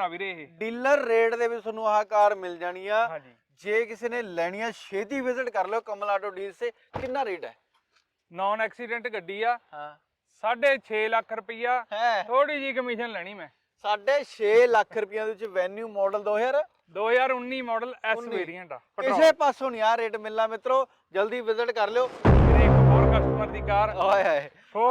ਆ ਵੀਰੇ ਇਹ। ਡੀਲਰ ਰੇਟ ਦੇ ਵਿੱਚ ਤੁਹਾਨੂੰ ਆਹ ਕਾਰ ਮਿਲ ਜਾਣੀ ਆ। ਹਾਂਜੀ। ਜੇ ਕਿਸੇ ਨੇ ਲੈਣੀ ਆ ਛੇਤੀ ਵਿਜ਼ਿਟ ਕਰ ਲਿਓ ਕਮਲ ਆਟੋ ਡੀਲਸ ਤੇ ਕਿੰਨਾ ਰੇਟ ਹੈ? ਨਾਨ ਐਕਸੀਡੈਂਟ ਗੱਡੀ ਆ। ਹਾਂ। 6.5 ਲੱਖ ਰੁਪਈਆ। ਹੈ। ਥੋੜੀ ਜੀ ਕਮਿਸ਼ਨ ਲੈਣੀ ਮੈਂ। ਸਾਢੇ 6 ਲੱਖ ਰੁਪਈਆ ਦੇ ਵਿੱਚ Venue model 2000 2019 model S 19 variant ਆ ਕਿਸੇ ਪਾਸੋਂ ਨਹੀਂ ਆ ਰੇਟ ਮਿਲਣਾ ਮਿੱਤਰੋ। ਜਲਦੀ ਵਿਜ਼ਿਟ ਕਰ ਲਿਓ। ਇੱਕ ਹੋਰ ਕਸਟਮਰ ਦੀ ਕਾਰ। ਓਏ ਹਾਏ।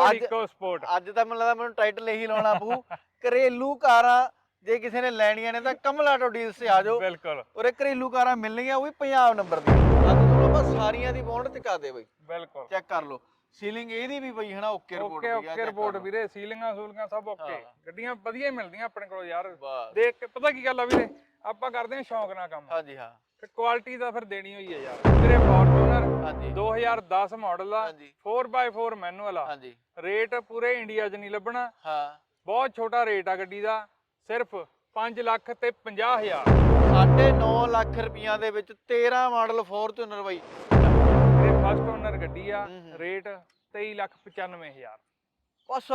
ਅੱਜ- ਇਕੋ ਸਪੋਰਟ ਅੱਜ ਤਾਂ ਮੈਨੂੰ ਲੱਗਦਾ ਮੈਨੂੰ ਟਾਈਟਲ ਇਹੀ ਲਾਉਣਾ ਪਊ। ਘਰੇਲੂ ਕਾਰਾਂ ਜੇ ਕਿਸੇ ਨੇ ਲੈਣੀਆਂ ਨੇ ਤਾਂ ਕਮਲ ਆਟੋ ਡੀਲਸ ਤੇ ਆ ਜਾਓ। ਬਿਲਕੁਲ। ਉਰੇ ਘਰੇਲੂ ਕਾਰਾਂ ਮਿਲਣਗੀਆਂ ਉਹ ਵੀ ਪੰਜਾਬ ਨੰਬਰ ਦੀ ਅੱਜ ਤੁਹਾਨੂੰ ਆਪਾਂ ਸਾਰੀਆਂ ਦੀ ਬੌਂਡ ਚੁਕਾ ਦੇ ਬਈ। ਬਿਲਕੁਲ। ਚੈੱਕ ਕਰ ਲਓ। ਸੀਲਿੰਗ ਇਹਦੀ ਵੀ ਬਈ ਹਨਾ okay report okay okay report ਵੀਰੇ ਸੀਲਿੰਗਾਂ ਸੂਲਿੰਗਾਂ ਸਭ ਓਕੇ। ਗੱਡੀਆਂ ਵਧੀਆ ਮਿਲਦੀਆਂ ਆਪਣੇ ਕੋਲ ਯਾਰ। ਦੇਖ ਕੇ ਪਤਾ ਕੀ ਗੱਲ ਆ ਵੀਰੇ ਆਪਾਂ ਕਰਦੇ ਹਾਂ ਸ਼ੌਂਕ ਨਾਲ ਕੰਮ। ਹਾਂਜੀ ਹਾਂ। ਤੇ ਕੁਆਲਿਟੀ ਤਾਂ ਫਿਰ ਦੇਣੀ ਹੋਈ ਹੈ ਯਾਰ। ਵੀਰੇ ਫੋਰਚੂਨਰ ਹਾਂਜੀ। 2010 ਮਾਡਲ ਆ ਹਾਂਜੀ। 4x4 ਮੈਨੂਅਲ ਆ। ਹਾਂਜੀ। ਰੇਟ ਪੂਰੇ ਇੰਡੀਆ 'ਚ ਨਹੀਂ ਲੱਭਣਾ। ਹਾਂ। ਬਹੁਤ ਛੋਟਾ ਰੇਟ ਆ ਗੱਡੀ ਦਾ। ਸਿਰਫ 5 ਲੱਖ ਤੇ 50000 ਸਾਢੇ 9 ਲੱਖ ਰੁਪਈਆ ਦੇ ਵਿੱਚ 13 ਮਾਡਲ ਫੋਰਚੂਨਰ ਬਈ। ਇਹ ਫਸਟ ਓਨਰ ਗੱਡੀ ਆ। ਰੇਟ 23 ਲੱਖ 95000 ਬਸ।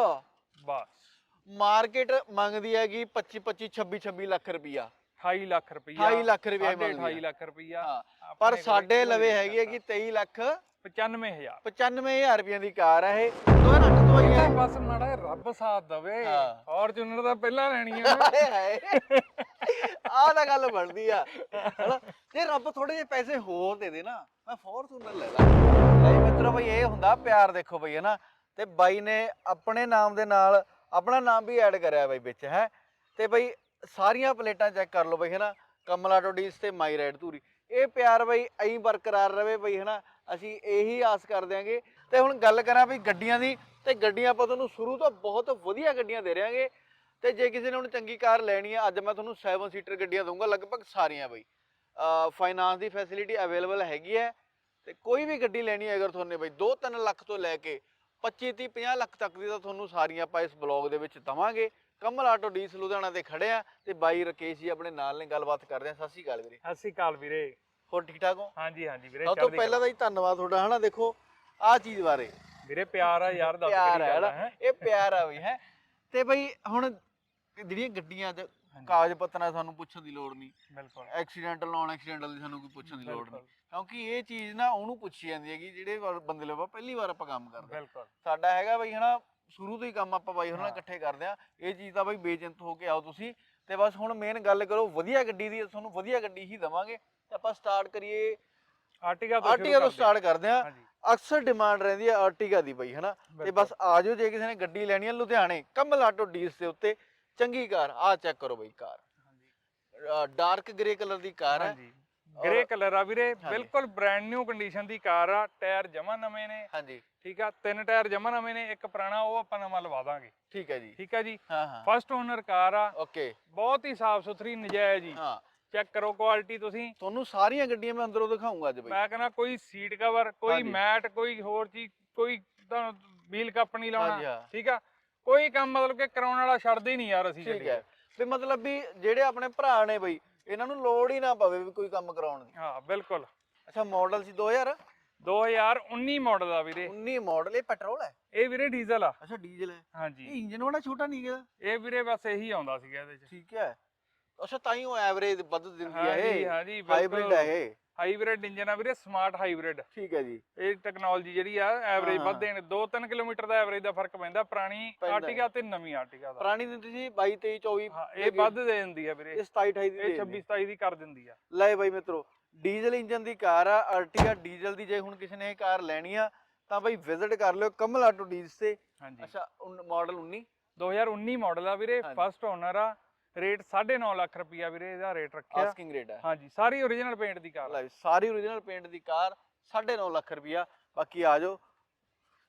ਬਸ। ਮਾਰਕੀਟ ਮੰਗਦੀ ਹੈਗੀ 25 25 26 26 ਲੱਖ ਰੁਪਈਆ। 28 ਲੱਖ ਰੁਪਈਆ। 28 ਲੱਖ ਰੁਪਈਆ ਸਾਢੇ ਮੰਗਦੀ 28 ਲੱਖ ਰੁਪਈਆ। ਪਰ ਸਾਡੇ ਲਵੇ ਹੈਗੀ ਹੈਗੀ 23 ਲੱਖ 95000 95000 ਰੁਪਈਆ ਦੀ ਕਾਰ ਹੈ ਇਹ। 2008 ਤੋਂ ਆਈ ਹੈ ਬਸ ਮਾੜਾ ਜਿਹਾ ਰੱਬ ਸਾਥ ਦਵੇ। ਹਾਂ। ਫੋਰਚੂਨਰ ਦਾ ਪਹਿਲਾਂ ਲੈਣੀ ਆ ਹਾਏ ਹਾਏ। ਆਹ ਤਾਂ ਗੱਲ ਬਣਦੀ ਆ। ਹਨਾ? ਜੇ ਰੱਬ ਥੋੜੇ ਜਿਹੇ ਪੈਸੇ ਹੋਰ ਦੇ ਦੇ ਨਾ ਮੈਂ ਫੋਰਚੂਨਰ ਲੈ ਲਾਂ। ਲੈ ਮਿੱਤਰੋ ਬਈ ਇਹ ਹੁੰਦਾ ਪਿਆਰ ਦੇਖੋ ਬਈ ਹਨਾ? ਤੇ ਬਾਈ ਨੇ ਆਪਣੇ ਨਾਮ ਦੇ ਨਾਲ ਆਪਣਾ ਨਾਮ ਵੀ ਐਡ ਕਰਿਆ ਬਈ ਵਿੱਚ ਹੈ? ਤੇ ਬਈ ਸਾਰੀਆਂ ਪਲੇਟਾਂ ਚੈੱਕ ਕਰ ਲਓ ਬਈ ਹਨਾ? ਕਮਲਾ ਟੋਡੀਸ ਤੇ ਮਾਈ ਧੂਰੀ। ਇਹ ਪਿਆਰ ਬਈ ਐਂ ਬਰਕਰਾਰ ਰਵੇ ਬਈ, ਹਨਾ? ਅਸੀਂ ਇਹੀ ਆਸ ਕਰਦੇ ਆਂਗੇ। ਤੇ ਹੁਣ ਗੱਲ ਕਰਾਂ ਬਈ ਗੱਡੀਆਂ ਦੀ, ਤੇ ਗੱਡੀਆਂ ਆਪਾਂ ਤੁਹਾਨੂੰ ਸ਼ੁਰੂ ਤੋਂ ਬਹੁਤ ਵਧੀਆ ਗੱਡੀਆਂ ਦੇ ਰਹੇਾਂਗੇ। ਤੇ ਜੇ ਕਿਸੇ ਨੇ ਹੁਣ ਚੰਗੀ ਕਾਰ ਲੈਣੀ ਆ, ਅੱਜ ਮੈਂ ਤੁਹਾਨੂੰ 7 ਸੀਟਰ ਗੱਡੀਆਂ ਦਊਂਗਾ, ਲਗਭਗ ਸਾਰੀਆਂ ਬਈ। ਫਾਈਨਾਂਸ ਦੀ ਫੈਸਿਲਿਟੀ ਅਵੇਲੇਬਲ ਹੈਗੀ ਹੈ। ਤੇ ਕੋਈ ਵੀ ਗੱਡੀ ਲੈਣੀ ਹੈ, ਅਗਰ ਤੁਹਾਨੂੰ ਬਈ 2-3 ਲੱਖ ਤੋਂ ਲੈ ਕੇ 25 30 50 ਲੱਖ ਤੱਕ ਦੀ ਤਾਂ ਤੁਹਾਨੂੰ ਸਾਰੀਆਂ ਆਪਾਂ ਇਸ ਬਲੌਗ ਦੇ ਵਿੱਚ ਦਵਾਂਗੇ। ਕਮਲ ਆਟੋ ਡੀਸ ਲੁਧਿਆਣਾ ਤੇ ਖੜੇ ਆ ਤੇ ਬਾਈ ਰਕੇਸ਼ ਜੀ ਆਪਣੇ ਨਾਲ ਨੇ ਗੱਲਬਾਤ ਕਰਦੇ ਆ। ਸਤਿ ਸ਼੍ਰੀ ਅਕਾਲ ਵੀਰੇ। ਸਤਿ ਸ਼੍ਰੀ ਅਕਾਲ ਵੀਰੇ। ਹੋਰ ਠੀਕ ਠਾਕ ਹੋ? ਹਾਂਜੀ ਹਾਂਜੀ ਵੀਰੇ ਸਭ ਤੋਂ ਚੜ੍ਹਦੀ ਪਹਿਲਾਂ ਤਾਂ ਜੀ ਧੰਨਵਾਦ ਤੁਹਾਡਾ ਹਨਾ? ਦੇਖੋ ਆਹ ਚੀਜ਼ ਬਾਰੇ। ਕਲਾ। ਵੀਰੇ ਪਿਆਰ ਆ ਯਾਰ ਦੱਸ ਪਿਆਰ ਕਿਹੜੀ ਹੈ ਗੱਲ ਹੈ? ਇਹ ਪਿਆਰ ਆ ਬਈ ਹੈ? ਤੇ ਬਈ ਹੁਣ ਜਿਹੜੀਆਂ ਗੱਡੀਆਂ ਚ ਕਾਗਜ਼ ਪੱਤਰਾਂ ਸਾਨੂੰ ਪੁੱਛਣ ਦੀ ਲੋੜ ਨਹੀਂ। ਬਿਲਕੁਲ। ਐਕਸੀਡੈਂਟਲ ਨੌਨ ਐਕਸੀਡੈਂਟਲ ਦੀ ਸਾਨੂੰ ਕੋਈ ਪੁੱਛਣ ਦੀ ਲੋੜ ਨਹੀਂ। ਬਿਲਕੁਲ। ਕਿਉਂਕਿ ਇਹ ਚੀਜ਼ ਨਾ ਉਹਨੂੰ ਪੁੱਛੀ ਜਾਂਦੀ ਹੈਗੀ ਜਿਹੜੇ ਵਾਰ- ਬੰਦੇ ਆਪਾਂ ਪਹਿਲੀ ਵਾਰ ਆਪਾਂ ਕੰਮ ਕਰਦੇ ਹਾਂ। ਬਿਲਕੁਲ। ਸਾਡਾ ਹੈਗਾ ਬਈ ਹਨਾ ਸ਼ੁਰੂ ਤੋਂ ਹੀ ਕੰਮ ਆਪਾਂ ਬਾਈ ਉਹਨਾਂ ਨਾਲ। ਇਕੱਠੇ ਕਰਦੇ ਆ ਇਹ ਚੀਜ਼ ਤਾਂ ਬਈ ਬੇਚਿੰਤ ਹੋ ਕੇ ਆਓ ਤੁਸੀਂ। ਤੇ ਬਸ ਹੁਣ ਮੇਨ ਗੱਲ ਕਰੋ ਵਧੀਆ ਗੱਡੀ ਦੀ ਤੁਹਾਨੂੰ ਵਧੀਆ ਗੱਡੀ ਹੀ ਦਵਾਂਗੇ। ਤੇ ਆਪਾਂ ਸਟਾਰਟ ਕਰੀਏ ਆਰਟੀਗਾ ਤੋਂ ਆਰਟੀਗਾ ਤੋਂ ਸਟਾਰਟ ਕਰਦੇ ਆ ਅਕਸਰ ਡਿਮਾਂਡ ਰਹਿੰਦੀ ਹੈ ਆਰਟੀਗਾ ਦੀ ਬਈ ਹਨਾ? ਤੇ। ਬਸ ਆ ਜਾਓ ਜੇ ਕਿਸੇ ਨੇ ਗੱਡੀ ਲੈਣੀ ਹੈ ਲੁਧਿਆਣੇ ਕਮਲ ਆਟੋ ਡੀਲਸ ਦੇ ਉੱਤੇ। ਚੰਗੀ ਕਾਰ ਆ ਚੈੱਕ ਕਰੋ ਬਈ ਕਾਰ। ਡਾਰਕ ਗ੍ਰੇ ਕਲਰ ਦੀ ਕਾਰ ਹੈ। ਹਾਂਜੀ। ਗ੍ਰੇ ਕਲਰ ਆ ਵੀਰੇ। ਬਿਲਕੁਲ ਬ੍ਰਾਂਡ ਨਿਊ ਕੰਡੀਸ਼ਨ ਦੀ ਕਾਰ ਆ ਟਾਇਰ ਜਮਾ ਨਵੇਂ ਨੇ। ਹਾਂਜੀ। ਠੀਕ ਆ ਤਿੰਨ ਟਾਇਰ ਜਮਾ ਨਵੇਂ ਨੇ ਇੱਕ ਪੁਰਾਣਾ ਉਹ ਆਪਾਂ ਨਵਾਂ ਲਵਾ ਦਾਂਗੇ। ਠੀਕ ਹੈ ਜੀ। ਠੀਕ ਆ ਜੀ? ਹਾਂ ਹਾਂ। ਫਸਟ ਓਨਰ ਕਾਰ ਆ। ਓਕੇ ਬਹੁਤ ਹੀ ਸਾਫ਼ ਸੁਥਰੀ ਨਜਾਇਜ਼ ਜੀ। ਹਾਂ। ਚੈੱਕ ਕਰੋ ਕੁਆਲਿਟੀ ਤੁਸੀਂ। ਤੁਹਾਨੂੰ ਸਾਰੀਆਂ ਗੱਡੀਆਂ ਮੈਂ ਅੰਦਰੋਂ ਦਿਖਾਉਂਗਾ ਅੱਜ ਬਈ। ਮੈਂ ਕਹਿੰਦਾ ਕੋਈ ਸੀਟ ਕਵਰ ਕੋਈ। ਮੈਟ ਕੋਈ ਹੋਰ ਚੀਜ਼ ਕੋਈ ਤੁਹਾਨੂੰ ਵੀਲ ਕੱਪ ਨਹੀਂ ਲਾਉਣਾ। ਹਾਂ। ਠੀਕ ਆ? ਕੋਈ ਕੰਮ ਮਤਲਬ ਕਿ ਕਰਾਉਣ ਵਾਲਾ ਛੱਡਦੇ ਹੀ ਨਹੀਂ ਯਾਰ ਅਸੀਂ ਠੀਕ ਹੈ। ਵੀ ਮਤਲਬ ਵੀ ਜਿਹੜੇ ਆਪਣੇ ਭਰਾ ਨੇ ਬਈ ਇਹਨਾਂ ਨੂੰ ਲੋੜ ਹੀ ਨਾ ਪਵੇ ਵੀ ਕੋਈ ਕੰਮ ਕਰਾਉਣ ਦੀ। ਹਾਂ ਬਿਲਕੁਲ। ਅੱਛਾ ਮਾਡਲ ਸੀ 2000 2019 ਮਾਡਲ ਆ ਵੀਰੇ। 19 ਮਾਡਲ ਇਹ ਪੈਟਰੋਲ ਹੈ? ਇਹ ਵੀਰੇ ਡੀਜ਼ਲ ਆ। ਅੱਛਾ ਡੀਜ਼ਲ ਹੈ। ਇਹ ਹਾਂਜੀ ਇੰਜਨ ਵਾਲਾ ਛੋਟਾ ਨਹੀਂ ਹੈਗਾ? ਇਹ ਵੀਰੇ ਬਸ ਇਹੀ ਆਉਂਦਾ ਸੀਗਾ ਇਹਦੇ ਚ। ਠੀਕ ਹੈ। ਅੱਛਾ ਤਾਂ ਹੀ ਉਹ ਐਵਰੇਜ ਵੱਧ ਦਿੰਦੀ ਹੈ ਹਾਂਜੀ ਇਹ। ਹਾਂਜੀ ਹਾਈਬ੍ਰਿਡ ਹੈ ਇਹ। ਹਾਈਬ੍ਰਿਡ ਇੰਜਨ ਆ ਵੀਰੇ ਸਮਾਰਟ ਹਾਈਬ੍ਰਿਡ। ਠੀਕ ਹੈ ਜੀ। ਇਹ ਟੈਕਨੋਲੋਜੀ ਜਿਹੜੀ ਆ ਐਵਰੇਜ ਵੱਧ ਦੇਣ 2-3 ਕਿਲੋਮੀਟਰ ਦਾ ਐਵਰੇਜ ਦਾ ਫ਼ਰਕ ਪੈਂਦਾ ਪੁਰਾਣੀ ਆਰਟੀਗਾ ਤੇ ਨਵੀਂ ਆਰਟੀਗਾ ਦਾ। ਪੁਰਾਣੀ ਦਿੰਦੀ ਸੀ 22 23 24 ਹਾਂ ਇਹ ਵੱਧ ਦੇ ਦਿੰਦੀ ਆ ਵੀਰੇ। ਇਹ 27 28 ਦੀ ਇਹ ਦੇ 26 ਦਿੰਦੀ। 27 ਦੀ ਕਰ ਦਿੰਦੀ ਆ। ਲੈ ਬਾਈ ਮਿੱਤਰੋ ਡੀਜ਼ਲ ਇੰਜਨ ਦੀ ਕਾਰ ਆ ਅਰਟੀਗਾ ਡੀਜ਼ਲ ਦੀ ਜੇ ਹੁਣ ਕਿਸੇ ਨੇ ਇਹ ਕਾਰ ਲੈਣੀ ਆ ਤਾਂ ਬਾਈ ਵਿਜ਼ਿਟ ਕਰ ਲਿਓ ਕਮਲ ਆਟੋ ਡੀਲਸ ਤੇ। ਹਾਂਜੀ। ਅੱਛਾ ਮਾਡਲ 19 2019 ਮਾਡਲ ਆ ਵੀਰੇ। ਫਸਟ ਓਨਰ ਆ। ਰੇਟ 9.5 ਲੱਖ ਰੁਪਿਆ ਵੀਰੇ ਇਹਦਾ ਰੇਟ ਰੱਖਿਆ। ਆਸਕਿੰਗ ਰੇਟ ਹੈ। ਹਾਂਜੀ ਸਾਰੀ ਓਰੀਜਨਲ ਪੇਂਟ ਦੀ ਕਾਰ। ਲੈ ਸਾਰੀ ਓਰੀਜਨਲ ਪੇਂਟ ਦੀ ਕਾਰ 9.5 ਲੱਖ ਰੁਪਿਆ ਬਾਕੀ ਆ ਜਾਓ।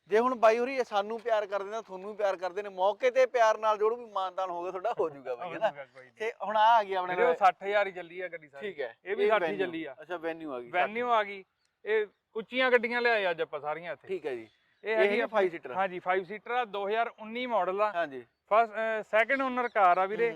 ਜੇ ਹੁਣ ਬਾਈ ਹੋਰੀ ਇਹ ਸਾਨੂੰ ਪਿਆਰ ਕਰਦੇ ਨੇ ਤੁਹਾਨੂੰ ਵੀ ਪਿਆਰ ਕਰਦੇ ਨੇ। ਮੌਕੇ ਤੇ ਪਿਆਰ ਨਾਲ ਜੋੜੂ ਵੀ ਮਾਨਦਾਨ ਹੋਵੇ ਤੁਹਾਡਾ ਹੋ ਜਾਊਗਾ ਬਾਈ ਹੈਨਾ। ਤੇ ਹੁਣ ਆ ਆ ਗਈ ਆਪਣੇ ਨਾਲ। 60000 ਹੀ ਚੱਲੀ ਆ ਗੱਡੀ ਸਾਰੀ। ਠੀਕ ਹੈ ਇਹ ਵੀ 60 venue, ਚੱਲੀ ਆ। ਅੱਛਾ ਵੈਨਿਊ ਆ ਗਈ ਵੈਨਿਊ ਆ ਗਈ। ਇਹ ਉੱਚੀਆਂ ਗੱਡੀਆਂ ਲਿਆਏ ਅੱਜ ਆਪਾਂ ਸਾਰੀਆਂ ਇੱਥੇ। ਠੀਕ ਹੈ ਜੀ। ਇਹ ਹੈਗੀ ਹੈਗੀ ਆ 5 ਸੀਟਰ ਹਾਂਜੀ 5 ਸੀਟਰ ਆ 2019 ਮਾਡਲ ਆ। ਹਾਂਜੀ। ਫਸਟ ਸੈਕੰਡ ਓਨਰ ਕਾਰ ਆ ਵੀਰੇ।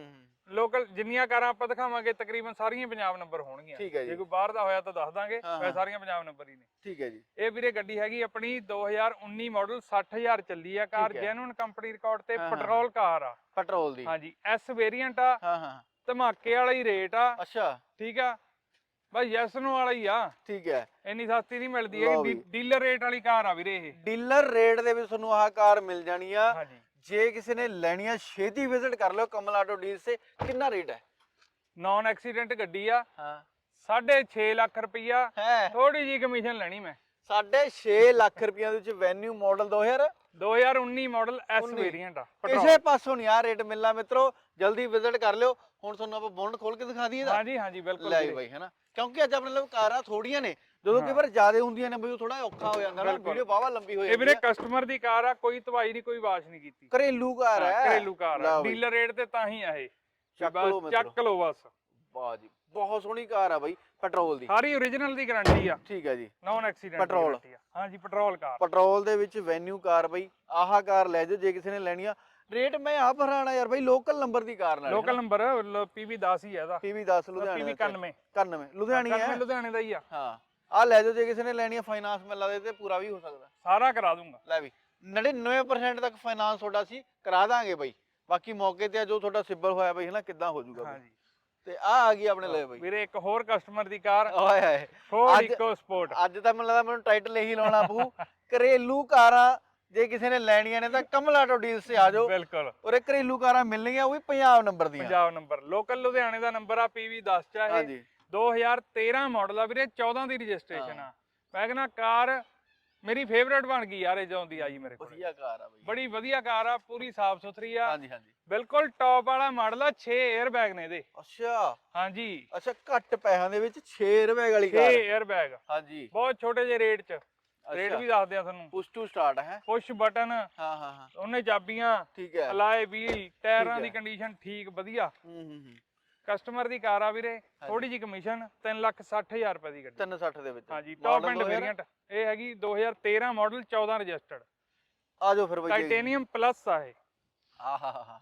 ਲੋਕਲ ਜਿੰਨੀਆਂ ਕਾਰਾਂ ਆਪਾਂ ਦਿਖਾਵਾਂਗੇ ਤਕਰੀਬਨ ਸਾਰੀਆਂ ਪੰਜਾਬ ਨੰਬਰ ਹੋਣਗੀਆਂ। ਠੀਕ ਹੈ ਜੀ। ਜੇ ਕੋਈ ਬਾਹਰ ਦਾ ਹੋਇਆ ਤਾਂ ਦੱਸ ਦਾਂਗੇ ਹਾਂ, ਵੈਸੇ ਹਾਂ। ਸਾਰੀਆਂ ਪੰਜਾਬ ਨੰਬਰ ਹੀ ਨੇ। ਠੀਕ ਹੈ ਜੀ। ਇਹ ਵੀਰੇ ਗੱਡੀ ਹੈਗੀ ਆਪਣੀ 2019 ਮਾਡਲ 60000 ਚੱਲੀ ਆ ਕਾਰ ਠੀਕ ਹੈ। ਜੈਨੂਨ ਕੰਪਨੀ ਰਿਕਾਰਡ ਤੇ ਹਾਂ, ਹਾਂ। ਪੈਟਰੋਲ ਕਾਰ ਆ। ਪੈਟਰੋਲ ਦੀ। ਹਾਂਜੀ ਐਸ ਵੇਰੀਐਂਟ ਆ। ਹਾਂ ਹਾਂ। ਧਮਾਕੇ ਵਾਲਾ ਹੀ ਰੇਟ ਆ। ਅੱਛਾ। ਠੀਕ ਆ। ਬਸ ਯੈਸ ਨੂੰ ਵਾਲਾ ਹੀ ਆ। ਠੀਕ ਹੈ। ਇੰਨੀ ਸਸਤੀ ਨਹੀਂ ਮਿਲਦੀ ਲਓ ਵੀ। ਡੀਲਰ ਰੇਟ ਵਾਲੀ ਕਾਰ ਆ ਵੀਰੇ ਇਹ। ਡੀਲਰ ਰੇਟ ਦੇ ਵਿੱਚ ਤੁਹਾਨੂੰ ਆਹ ਕਾਰ ਮਿਲ ਜਾਣੀ ਆ। ਹਾਂਜੀ। ਜੇ ਕਿਸੇ ਨੇ ਲੈਣੀ ਆ ਛੇਤੀ ਵਿਜ਼ਿਟ ਕਰ ਲਿਓ ਕਮਲ ਆਟੋ ਡੀਲ ਸੇ। ਕਿੰਨਾ ਰੇਟ ਹੈ? ਨਾਨ ਐਕਸੀਡੈਂਟ ਗੱਡੀ ਆ। ਹਾਂ। 6.5 ਲੱਖ ਰੁਪਈਆ। ਹੈ। ਥੋੜੀ ਜੀ ਕਮਿਸ਼ਨ ਲੈਣੀ ਮੈਂ। 6.5 ਲੱਖ ਰੁਪਈਆ ਦੇ ਵਿੱਚ Venue model 2000 2019 model S 19 variant ਆ ਕਿਸੇ petrol। ਪਾਸੋਂ ਨਹੀਂ ਆ ਰੇਟ ਮਿਲਣਾ ਮਿੱਤਰੋ ਜਲਦੀ ਵਿਜ਼ਿਟ ਕਰ ਲਿਓ ਹੁਣ ਤੁਹਾਨੂੰ ਆਪਾਂ ਬੋਨਟ ਖੋਲ ਕੇ ਦਿਖਾ ਦਈਏ ਹਾਂਜੀ ਹਾਂਜੀ ਬਿਲਕੁਲ ਲੈ ਵੀਰੇ। ਬਾਈ ਹੈਨਾ ਕਿਉਂਕਿ ਅੱਜ ਆਪਣੇ ਲਈ ਕਾਰਾਂ ਥੋੜੀਆਂ ਨੇ ਜਦੋਂ। ਕਈ ਵਾਰ ਜ਼ਿਆਦਾ ਹੁੰਦੀਆਂ ਨੇ ਬਈ ਉਹ ਥੋੜਾ ਔਖਾ ਹੋ ਜਾਂਦਾ ਨਾ ਬਿਲਕੁਲ। ਵੀਡੀਓ ਬਾਵਾ ਲੰਬੀ ਹੋ ਇਹ ਜਾਂਦੀ ਵੀਰੇ ਹੈ ਕਸਟਮਰ ਦੀ ਕਾਰ ਆ ਕੋਈ ਤਵਾਈ ਨਹੀਂ ਕੋਈ ਵਾਸ਼ ਨਹੀਂ ਕੀਤੀ ਘਰੇਲੂ ਕਾਰ ਹਾਂ, ਹੈ ਘਰੇਲੂ ਕਾਰ ਆ ਲਓ ਬਈ। ਡੀਲਰ ਰੇਟ ਤੇ ਤਾਂ ਹੀ ਆ ਇਹ ਚੱਕ ਬਸ ਲਓ ਮਿੱਤਰੋ। ਚੱਕ ਲਓ ਬਸ ਵਾਹ ਜੀ ਬਹੁਤ ਸੋਹਣੀ ਕਾਰ ਆ ਬਾਈ ਪੈਟਰੋਲ ਦੀ। ਸਾਰੀ ਓਰੀਜਨਲ ਦੀ ਗਾਰੰਟੀ ਆ। ਠੀਕ ਹੈ ਜੀ। Non accident Petrol। ਹਾਂਜੀ ਪੈਟਰੋਲ ਕਾਰ। ਪੈਟਰੋਲ ਦੇ ਵਿੱਚ ਵੈਨਿਊ ਕਾਰ ਬਈ ਆਹ ਕਾਰ ਲੈ ਜਾਓ ਜੇ ਕਿਸੇ ਨੇ ਲੈਣੀ ਆ। ਰੇਟ ਮੈਂ ਆਪ ਹਰਾਣਾ ਯਾਰ ਬਈ ਲੋਕਲ ਨੰਬਰ ਦੀ ਕਾਰ ਨਾਲ ਲੋਕਲ ਨੰਬਰ ਪੀਵੀ 10 ਹੀ ਆ ਇਹਦਾ। ਪੀਵੀ 10 ਲੁਧਿਆਣੇ ਪੀਵੀ ਦਾ 91 91 ਲੁਧਿਆਣੀ ਹੈ 91 ਲੁਧਿਆਣੇ ਦਾ ਹੀ ਆ। ਹਾਂ। ਆ ਲੈ ਜਾਓ ਜੇ ਕਿਸੇ ਨੇ ਲੈਣੀ ਆ ਫਾਈਨਾਂਸ ਮਿਲ ਦੇ ਤੇ ਪੂਰਾ ਵੀ ਹੋ ਸਕਦਾ। ਸਾਰਾ ਕਰਾ ਦੂੰਗਾ। ਲੈ ਵੀ। 99% ਤੱਕ ਫਾਈਨਾਂਸ ਤੁਹਾਡਾ ਸੀ ਕਰਾ ਦਾਂਗੇ ਬਈ। ਬਾਕੀ ਮੌਕੇ ਤੇ ਜੋ ਤੁਹਾਡਾ ਸਿਬਲ ਹੋਇਆ ਬਈ ਹਨਾ ਕਿੱਦਾਂ ਹੋ ਜਾਊਗਾ। ਹਾਂਜੀ। ਤੇ ਆ ਆ ਗਈ ਆਪਣੇ ਲਈ ਬਈ। ਵੀਰੇ ਇੱਕ ਹੋਰ ਕਸਟਮਰ ਦੀ ਕਾਰ ਓਏ ਹਾਏ। ਫੋਰਡ ਅੱਜ- ਇਕੋ ਸਪੋਰਟ ਅੱਜ ਤਾਂ ਮੈਨੂੰ ਲੱਗਦਾ ਮੈਨੂੰ ਟਾਈਟਲ ਇਹੀ ਲਾਉਣਾ ਪਊ ਘਰੇਲੂ ਕਾਰਾਂ ਜੇ ਕਿਸੇ ਨੇ ਲੈਣੀਆਂ ਨੇ ਤਾਂ ਕਮਲ ਆਟੋ ਡੀਲਸ ਤੇ ਆ ਜਾਓ। ਬਿਲਕੁਲ। ਉਰੇ ਘਰੇਲੂ ਕਾਰਾਂ ਮਿਲਣਗੀਆਂ ਉਹ ਵੀ ਪੰਜਾਬ ਨੰਬਰ ਦੀਆਂ। ਪੰਜਾਬ ਨੰਬਰ। ਲੋਕਲ ਲੁਧਿਆਣੇ ਦਾ ਨੰਬਰ ਆ ਪੀਵੀ 10 ਚ ਆ ਇਹ ਹਾਂਜੀ 2013 ਮਾਡਲ ਆ ਵੀਰੇ 14 ਦੀ ਰਜਿਸਟ੍ਰੇਸ਼ਨ ਆ। ਮੈਂ ਕਹਿੰਦਾ ਕਾਰ ਮੇਰੀ ਫੇਵਰੇਟ ਬਣ ਗਈ ਯਾਰ ਇਹ ਜਦੋਂ ਦੀ ਆਈ ਮੇਰੇ ਕੋਲ। ਵਧੀਆ ਕਾਰ ਆ ਬਈ। ਬੜੀ ਵਧੀਆ ਕਾਰ ਆ ਪੂਰੀ ਸਾਫ਼ ਸੁਥਰੀ ਆ। ਹਾਂਜੀ ਹਾਂਜੀ। ਬਿਲਕੁਲ ਟੌਪ ਵਾਲਾ ਮਾਡਲ ਆ 6 에ਅਰ ਬੈਗ ਨੇ ਇਹਦੇ। ਅੱਛਾ। ਹਾਂਜੀ। ਅੱਛਾ ਘੱਟ ਪੈਸਿਆਂ ਦੇ ਵਿੱਚ 6 ਰੁਪਏ ਵਾਲੀ 6 ਕਾਰ 에ਅਰ ਬੈਗ ਹਾਂਜੀ। ਬਹੁਤ ਛੋਟੇ ਜਿਹੇ ਰੇਟ 'ਚ। ਰੇਟ ਵੀ ਦੱਸਦੇ ਆ ਤੁਹਾਨੂੰ। ਪੁਸ਼ ਟੂ ਸਟਾਰਟ ਹੈ? ਪੁਸ਼ ਬਟਨ ਹਾਂ ਹਾਂ ਹਾਂ। ਉਹਨੇ ਚਾਬੀਆਂ। ਠੀਕ ਹੈ। ਅਲਾਏ ਵੀਲ ਟਾਇਰਾਂ। ਦੀ ਕੰਡੀਸ਼ਨ ਠੀਕ ਵਧੀਆ। ਹੂੰ ਹੂੰ ਹੂੰ। ਕਸਟਮਰ ਦੀ ਕਾਰ ਆ ਵੀਰੇ ਥੋੜੀ ਜੀ ਕਮਿਸ਼ਨ 360000 ਰੁਪਏ ਦੀ ਗੱਡੀ। 360 ਦੇ ਵਿੱਚ। ਹਾਂਜੀ ਟੌਪ ਐਂਡ 2000? ਵੇਰੀਐਂਟ ਇਹ ਹੈਗੀ 2013 ਮਾਡਲ 14 ਰਜਿਸਟਰਡ ਆ ਜਾਓ ਫਿਰ ਬਈ ਜੀ। ਟਾਈਟੇਨੀਅਮ ਪਲੱਸ ਆ ਇਹ। ਆਹਾ ਹਾ ਹਾ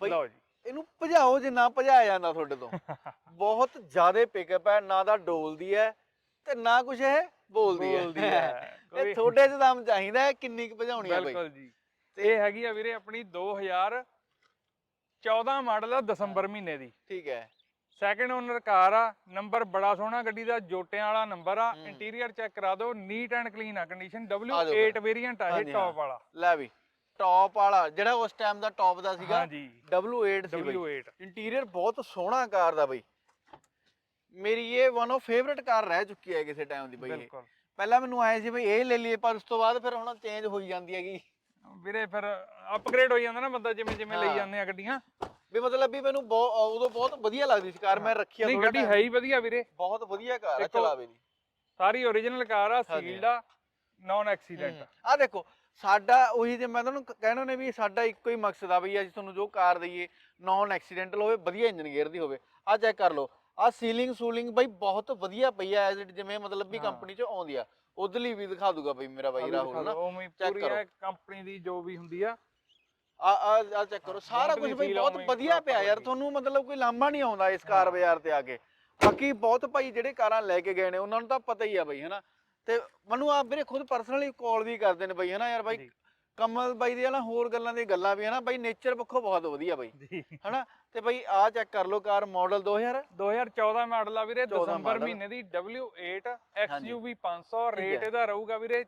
ਬਈ ਲਓ ਜੀ। ਇਹਨੂੰ ਭਜਾਓ ਜਿੰਨਾ ਭਜਾਇਆ ਜਾਂਦਾ ਤੁਹਾਡੇ ਤੋਂ। ਬਹੁਤ ਜ਼ਿਆਦਾ ਪਿਕਅਪ ਹੈ ਨਾ ਦਾ ਡੋਲਦੀ ਹੈ ਤੇ ਨਾ ਕੁਝ ਇਹ ਬੋਲਦੀ ਹੈ। ਬੋਲਦੀ ਹੈ। ਇਹ ਤੁਹਾਡੇ ਚ ਦਮ ਚਾਹੀਦਾ ਕਿੰਨੀ ਕੁ ਭਜਾਉਣੀ ਹੈ ਬਈ। ਬਿਲਕੁਲ ਜੀ। ਤੇ ਇਹ ਹੈਗੀ ਆ ਵੀਰੇ ਆਪਣੀ 2014 ਮਾਡਲ ਆ ਦਸੰਬਰ ਮਹੀਨੇ ਦੀ। ਠੀਕ ਹੈ। ਸੈਕੰਡ ਓਨਰ ਕਾਰ ਆ ਨੰਬਰ ਬੜਾ ਸੋਹਣਾ ਗੱਡੀ ਦਾ ਜੋਟਿਆਂ ਵਾਲਾ ਨੰਬਰ ਆ। ਇੰਟੀਰੀਅਰ ਚੈੱਕ ਕਰਾ ਦਿਓ ਨੀਟ ਐਂਡ ਕਲੀਨ ਆ ਕੰਡੀਸ਼ਨ ਆ ਜਾਓ W8 ਫਿਰ। ਵੇਰੀਐਂਟ ਆ ਇਹ। ਟੌਪ ਵਾਲਾ। ਲੈ ਵੀ ਟੌਪ ਵਾਲਾ ਜਿਹੜਾ ਉਸ ਟਾਈਮ ਦਾ ਟੌਪ ਦਾ ਸੀਗਾ ਹਾਂਜੀ। W8 ਸੀ ਬਈ। W8 ਇੰਟੀਰੀਅਰ ਬਹੁਤ ਸੋਹਣਾ ਕਾਰ ਦਾ ਬਈ। ਮੇਰੀ ਇਹ ਵਨ ਆਫ ਫੇਵਰਿਟ ਕਾਰ ਰਹਿ ਚੁੱਕੀ ਹੈ ਕਿਸੇ ਟਾਈਮ ਦੀ ਬਈ ਇਹ। ਬਿਲਕੁਲ। ਪਹਿਲਾਂ ਮੈਨੂੰ ਆਏ ਸੀ ਬਈ ਇਹ ਲੈ ਲਈਏ ਪਰ ਉਸ ਤੋਂ ਬਾਅਦ ਫਿਰ ਹੁਣ ਚੇਂਜ ਹੋਈ ਜਾਂਦੀ ਹੈਗੀ। ਵੀਰੇ ਫਿਰ ਅਪਗ੍ਰੇਡ ਹੋਈ ਜਾਂਦਾ ਨਾ ਬੰਦਾ ਜਿਵੇਂ ਜਿਵੇਂ ਲਈ ਹਾਂ। ਜਾਂਦੇ ਆ ਗੱਡੀਆਂ। ਵੀ ਮਤਲਬ ਵੀ ਮੈਨੂੰ ਬਹੁਤ ਉਦੋਂ ਬਹੁਤ ਵਧੀਆ ਲੱਗਦੀ ਸੀ ਕਾਰ ਮੈਂ ਰੱਖੀ ਆ ਨਹੀਂ ਗੱਡੀ। ਹੈ ਹੀ ਵਧੀਆ ਵੀਰੇ। ਬਹੁਤ ਵਧੀਆ ਕਾਰ ਆ ਚਲਾਵੇ ਦੀ ਸਾਰੀ ਓਰੀਜਨਲ ਕਾਰ ਆ। ਸੀਲਡ ਆ ਨਾਨ ਐਕਸੀਡੈਂਟ ਆ। ਦੇਖੋ ਸਾਡਾ ਉਹੀ ਜੇ ਮੈਂ ਤੁਹਾਨੂੰ ਕਹਿਣਾ ਨੇ ਵੀ ਸਾਡਾ ਇੱਕੋ ਹੀ ਮਕਸਦ ਆ ਵੀ ਅਸੀਂ ਤੁਹਾਨੂੰ ਜੋ ਕਾਰ ਦਈਏ ਨਾਨ ਐਕਸੀਡੈਂਟਲ ਹੋਵੇ ਵਧੀਆ ਇੰਜਨ ਗੇਅਰ ਦੀ ਹੋਵੇ। ਆ ਚੈੱਕ ਕਰ ਲਓ। ਆ ਸੀਲਿੰਗ ਸੂਲਿੰਗ ਬਈ ਬਹੁਤ ਵਧੀਆ ਪਈ ਆ ਐਜ਼ ਇਟ ਜਿਵੇਂ ਮਤਲਬ ਵੀ ਹਾਂ। ਕੰਪਨੀ ਚ ਆਉਂਦੀ ਆ। ਉਧਰਲੀ ਵੀ ਦਿਖਾ ਦੂਗਾ ਬਈ ਮੇਰਾ ਬਾਈ ਰਾਹੁਲ ਨਾ ਉਵੇਂ ਪੂਰੀ ਕਰੋ। ਕੰਪਨੀ ਦੀ ਜੋ ਵੀ ਹੁੰਦੀ ਆ ਆ ਆ ਆ ਚੈੱਕ ਕਰੋ ਸਾਰਾ ਕੁਝ ਬਈ ਬਹੁਤ ਵਧੀਆ ਪਿਆ ਯਾਰ। ਤੁਹਾਨੂੰ ਮਤਲਬ ਕੋਈ ਲਾਂਭਾ ਨਹੀਂ ਆਉਂਦਾ ਇਸ ਕਾਰ। ਬਾਜ਼ਾਰ ਤੇ ਆ ਕੇ ਬਾਕੀ ਬਹੁਤ ਭਾਈ ਜਿਹੜੇ ਕਾਰਾਂ ਲੈ ਕੇ ਗਏ ਨੇ ਉਹਨਾਂ ਨੂੰ ਤਾਂ ਪਤਾ ਹੀ ਆ ਬਈ ਹਨਾ ਤੇ ਮੈਨੂੰ ਆ ਵੀਰੇ ਖੁਦ ਪਰਸਨਲੀ ਕਾਲ ਵੀ ਕਰਦੇ ਨੇ ਬਈ ਹਨਾ ਯਾਰ ਬਾਈ ਜੀ। ਕਮਲ ਬਾਈ ਦੀਆਂ ਨਾ ਹੋਰ ਗੱਲਾਂ ਦੀਆਂ ਗੱਲਾਂ ਵੀ ਹਨਾ ਬਾਈ ਨੇਚਰ ਪੱਖੋਂ ਬਹੁਤ ਵਧੀਆ ਬਾਈ ਜੀ ਹਨਾ ਤੇ ਬਾਈ ਆ ਚੈੱਕ ਕਰ ਲਓ ਕਾਰ ਮਾਡਲ 2000 2014 ਮਾਡਲ ਆ ਵੀਰੇ 14 ਦਸੰਬਰ model। ਮਹੀਨੇ ਦੀ W8 ਹਾਂਜੀ। XUV 500 ਠੀਕ ਰੇਟ। ਇਹਦਾ ਰਹੂਗਾ ਵੀਰੇ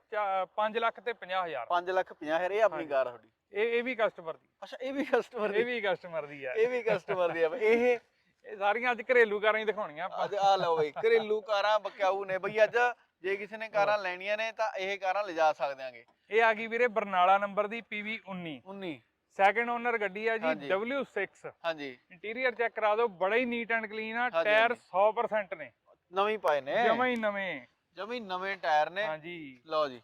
5 ਲੱਖ ਤੇ 50000 5 ਲੱਖ 50 ਹਜ਼ਾਰ ਇਹ ਆਪਣੀ। ਕਾਰ ਆ ਤੁਹਾਡੀ। ਇਹ ਇਹ ਵੀ ਕਸਟਮਰ ਦੀ। ਅੱਛਾ ਇਹ ਵੀ ਕਸਟਮਰ ਇਹ ਵੀ ਕਸਟਮਰ ਦੀ ਆ। ਇਹ ਵੀ ਕਸਟਮਰ ਦੀ ਆ ਬਈ। ਇਹ ਇਹ ਸਾਰੀਆਂ ਅੱਜ ਘਰੇਲੂ ਕਾਰਾਂ ਹੀ ਦਿਖਾਉਣੀਆਂ ਆਪਾਂ। ਅੱਜ ਆ ਲਓ ਬਈ ਘਰੇਲੂ ਕਾਰਾਂ ਬਕਾਊ ਨੇ। ਬਈ ਅੱਜ ਜੇ ਕਿਸੇ ਨੇ ਕਾਰਾਂ ਲੈਣੀਆਂ ਨੇ ਤਾਂ ਇਹ ਕਾਰਾਂ ਲਿਜਾ ਸਕਦੇ ਆਂਗੇ। ਇਹ ਆ ਗਈ ਵੀਰੇ ਬਰਨਾਲਾ ਨੰਬਰ ਦੀ PV 19 19 ਸੈਕੰਡ ਓਨਰ ਗੱਡੀ ਆ ਜੀ ਹਾਂਜੀ। W6 ਹਾਂਜੀ। ਇੰਟੀਰੀਅਰ ਚੈੱਕ ਕਰਾ ਦਿਓ ਬੜਾ ਹੀ ਨੀਟ ਐਂਡ ਕਲੀਨ ਆ ਟਾਇਰ ਹਾਂਜੀ। 100% ਨੇ। ਨਵੀਂ ਪਾਏ ਨੇ। ਜਮਾ ਹੀ ਨਵੇਂ। ਜਮੀ ਨਵੇਂ ਟਾਇਰ ਨੇ। ਹਾਂਜੀ। ਲਓ ਜੀ।